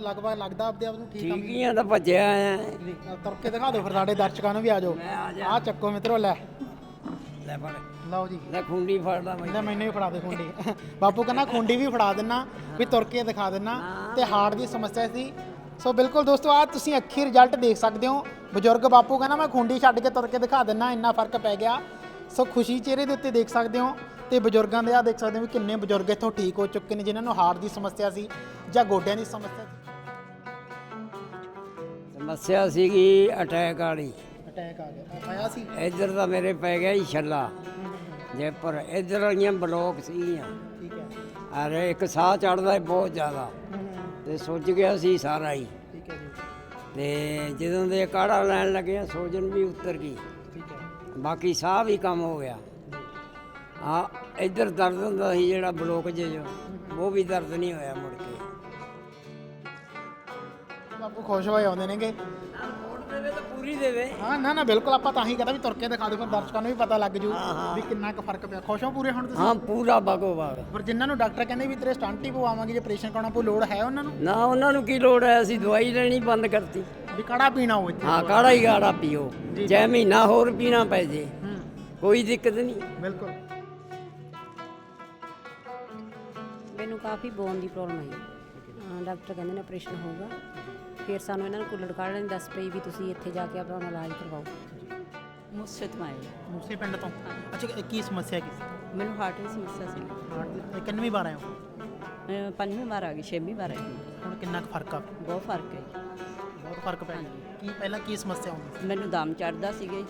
ਲਗਭਗ ਲੱਗਦਾ ਆਪਦੇ ਆਪ ਨੂੰ ਠੀਕ ਆ। ਠੀਕ ਹੀ ਆ ਤਾਂ ਭੱਜਿਆ ਆਇਆ ਜੀ ਤੁਰ ਕੇ ਦਿਖਾ ਦਿਓ ਫਿਰ ਸਾਡੇ ਦਰਸ਼ਕਾਂ ਨੂੰ ਵੀ ਆ ਜਾਓ। ਆ ਚੱਕੋ ਮਿੱਤਰੋ ਲੈ। ਲੈ ਫੜ। ਲਓ ਜੀ। ਲੈ ਖੁੰਡੀ ਫੜਦਾ ਮੈਂ ਲੈ ਮੈਨੂੰ ਵੀ ਫੜਾ ਦੇ ਖੁੰਡੀ। ਬਾਪੂ ਕਹਿੰਦਾ ਖੁੰਡੀ ਵੀ ਫੜਾ ਦੇਣਾ ਵੀ ਤੁਰ ਕੇ ਦਿਖਾ ਦੇਣਾ ਤੇ ਹਾਰਟ ਦੀ ਸਮੱਸਿਆ ਸੀ। ਸੋ ਬਿਲਕੁਲ ਦੋਸਤੋ ਆ ਤੁਸੀਂ ਅੱਖੀ ਰਿਜ਼ਲਟ ਦੇਖ ਸਕਦੇ ਹੋ। ਬਜ਼ੁਰਗ ਬਾਪੂ ਕਹਿੰਦਾ ਮੈਂ ਖੁੰਡੀ ਛੱਡ ਕੇ ਤੁਰ ਕੇ ਦਿਖਾ ਦੇਣਾ ਇੰਨਾ ਫ਼ਰਕ ਪੈ ਗਿਆ। ਸੋ ਖੁਸ਼ੀ ਚਿਹਰੇ ਦੇ ਉੱਤੇ ਦੇਖ ਸਕਦੇ ਹੋ ਤੇ ਬਜ਼ੁਰਗਾਂ ਦੇ ਆ ਦੇਖ ਸਕਦੇ ਹੋ ਵੀ ਕਿੰਨੇ ਬਜ਼ੁਰਗ ਇੱਥੋਂ ਠੀਕ ਹੋ ਚੁੱਕੇ ਨੇ ਜਿਨ੍ਹਾਂ ਨੂੰ ਹਾਰਟ ਦੀ ਸਮੱਸਿਆ ਸੀ ਜਾਂ ਗੋਡਿਆਂ ਦੀ ਸਮੱਸਿਆ ਸੀ। ਸਮੱਸਿਆ ਸੀਗੀ ਅਟੈਕ ਵਾਲੀ। ਅਟੈਕ ਆ ਗਿਆ। ਆਇਆ ਸੀ? ਇੱਧਰ ਤਾਂ ਮੇਰੇ ਪੈ ਗਿਆ ਹੀ ਛੱਲਾ। ਜੇ ਪਰ ਇੱਧਰ ਵਾਲੀਆਂ ਬਲੋਕ ਸੀਗੀਆਂ। ਠੀਕ ਹੈ। ਅਰੇ ਇੱਕ ਸਾਹ ਚੜਦਾ ਬਹੁਤ ਜ਼ਿਆਦਾ। ਤੇ ਸੁੱਜ ਗਿਆ ਸੀ ਸਾਰਾ ਹੀ। ਠੀਕ ਹੈ ਜੀ। ਤੇ ਜਦੋਂ ਦੇ ਕਾੜਾ ਲੈਣ ਲੱਗਿਆ ਸੋਜਨ ਵੀ ਉਤਰ ਗਈ। ਠੀਕ ਹੈ। ਬਾਕੀ ਸਾਹ ਵੀ ਕੰਮ ਹੋ ਗਿਆ। ਆ ਇੱਧਰ ਦਰਦ ਹੁੰਦਾ ਸੀ ਜਿਹੜਾ ਬਲੋਕ ਜੇ ਜੋ ਉਹ ਵੀ ਦਰਦ ਨਹੀਂ ਹੋਇਆ ਮੁੜ ਬਾਪੂ ਖੁਸ਼ ਹੋਏ ਆਉਂਦੇ ਨੇਗੇ। ਮੋੜ ਦੇਵੇ ਤਾਂ ਪੂਰੀ ਦੇਵੇ। ਹਾਂ ਨਾ ਨਾ ਬਿਲਕੁਲ ਆਪਾਂ ਤਾਂ ਹੀ ਕਹਿੰਦਾ ਵੀ ਤੁਰ ਕੇ ਦਿਖਾ ਦਿਓ ਫਿਰ ਦਰਸ਼ਕਾਂ ਨੂੰ ਵੀ ਪਤਾ ਲੱਗ ਜੂ ਵੀ ਕਿੰਨਾ ਕੁ ਫ਼ਰਕ ਪਿਆ। ਖੁਸ਼ ਹੋ ਪੂਰੇ ਹੁਣ ਤੁਸੀਂ? ਹਾਂ ਪੂਰਾ ਬਾਗੋ ਬਾਗ ਪਰ ਜਿਨ੍ਹਾਂ ਨੂੰ ਡਾਕਟਰ ਕਹਿੰਦੇ ਵੀ ਤੇਰੇ ਸਟੰਟ ਹੀ ਪਵਾਵਾਂਗੇ ਜੇ ਆਪਰੇਸ਼ਨ ਕਰਾਉਣਾ ਪਊ ਲੋੜ ਹੈ ਉਹਨਾਂ ਨੂੰ? ਨਾ ਉਹਨਾਂ ਨੂੰ ਕੀ ਲੋੜ ਹੈ? ਅਸੀਂ ਦਵਾਈ ਲੈਣੀ ਬੰਦ ਕਰਤੀ। ਵੀ ਕਾੜਾ ਪੀਣਾ ਹੋ ਇੱਥੇ। ਹਾਂ ਕਾੜਾ ਹੀ ਕਾੜਾ ਪੀਓ। ਜੇ ਮਹੀਨਾ ਹੋਰ ਪੀਣਾ ਪੈ ਜੇ। ਕੋਈ ਦਿੱਕਤ ਨਹੀਂ। ਬਿਲਕੁਲ। ਮੈਨੂੰ ਕਾਫੀ ਬੋਨ ਦੀ ਪ੍ਰੋਬਲਮ ਆਈ। ਹਾਂ, ਡਾਕਟਰ ਕਹਿੰਦੇ ਨੇ ਆਪਰੇਸ਼ਨ ਹੋਊਗਾ। ਫਿਰ ਸਾਨੂੰ ਇਹਨਾਂ ਨੂੰ ਕੁੱਲੜ ਕਾੜਨ ਦੀ ਦੱਸ ਪਈ ਵੀ ਤੁਸੀਂ ਇੱਥੇ ਜਾ ਕੇ ਆਪਣਾ ਇਲਾਜ ਕਰਵਾਓ। ਮੁਸਫਿਤ ਮਾਇਲ ਮੂਸੇ ਪਿੰਡ ਤੋਂ? ਅੱਛਾ ਕੀ ਸਮੱਸਿਆ ਕੀ ਸੀ? ਮੈਨੂੰ ਹਾਰਟ ਦੀ ਸਮੱਸਿਆ ਸੀ। ਹਾਰਟ ਕਿੰਨਵੀਂ ਵਾਰ ਆਏ ਹੋ? ਪੰਜਵੀਂ ਵਾਰ ਆ ਗਈ ਛੇਵੀਂ ਵਾਰ ਆਈ ਹਾਂ। ਹੁਣ ਕਿੰਨਾ ਕੁ ਫ਼ਰਕ ਆ? ਬਹੁਤ ਫ਼ਰਕ ਹੈ। ਬਹੁਤ ਫ਼ਰਕ ਪੈ ਗਿਆ। ਕੀ ਪਹਿਲਾਂ ਕੀ ਸਮੱਸਿਆ ਹੁੰਦੀ ਮੈਨੂੰ ਦਮ ਚੜਦਾ ਸੀਗਾ।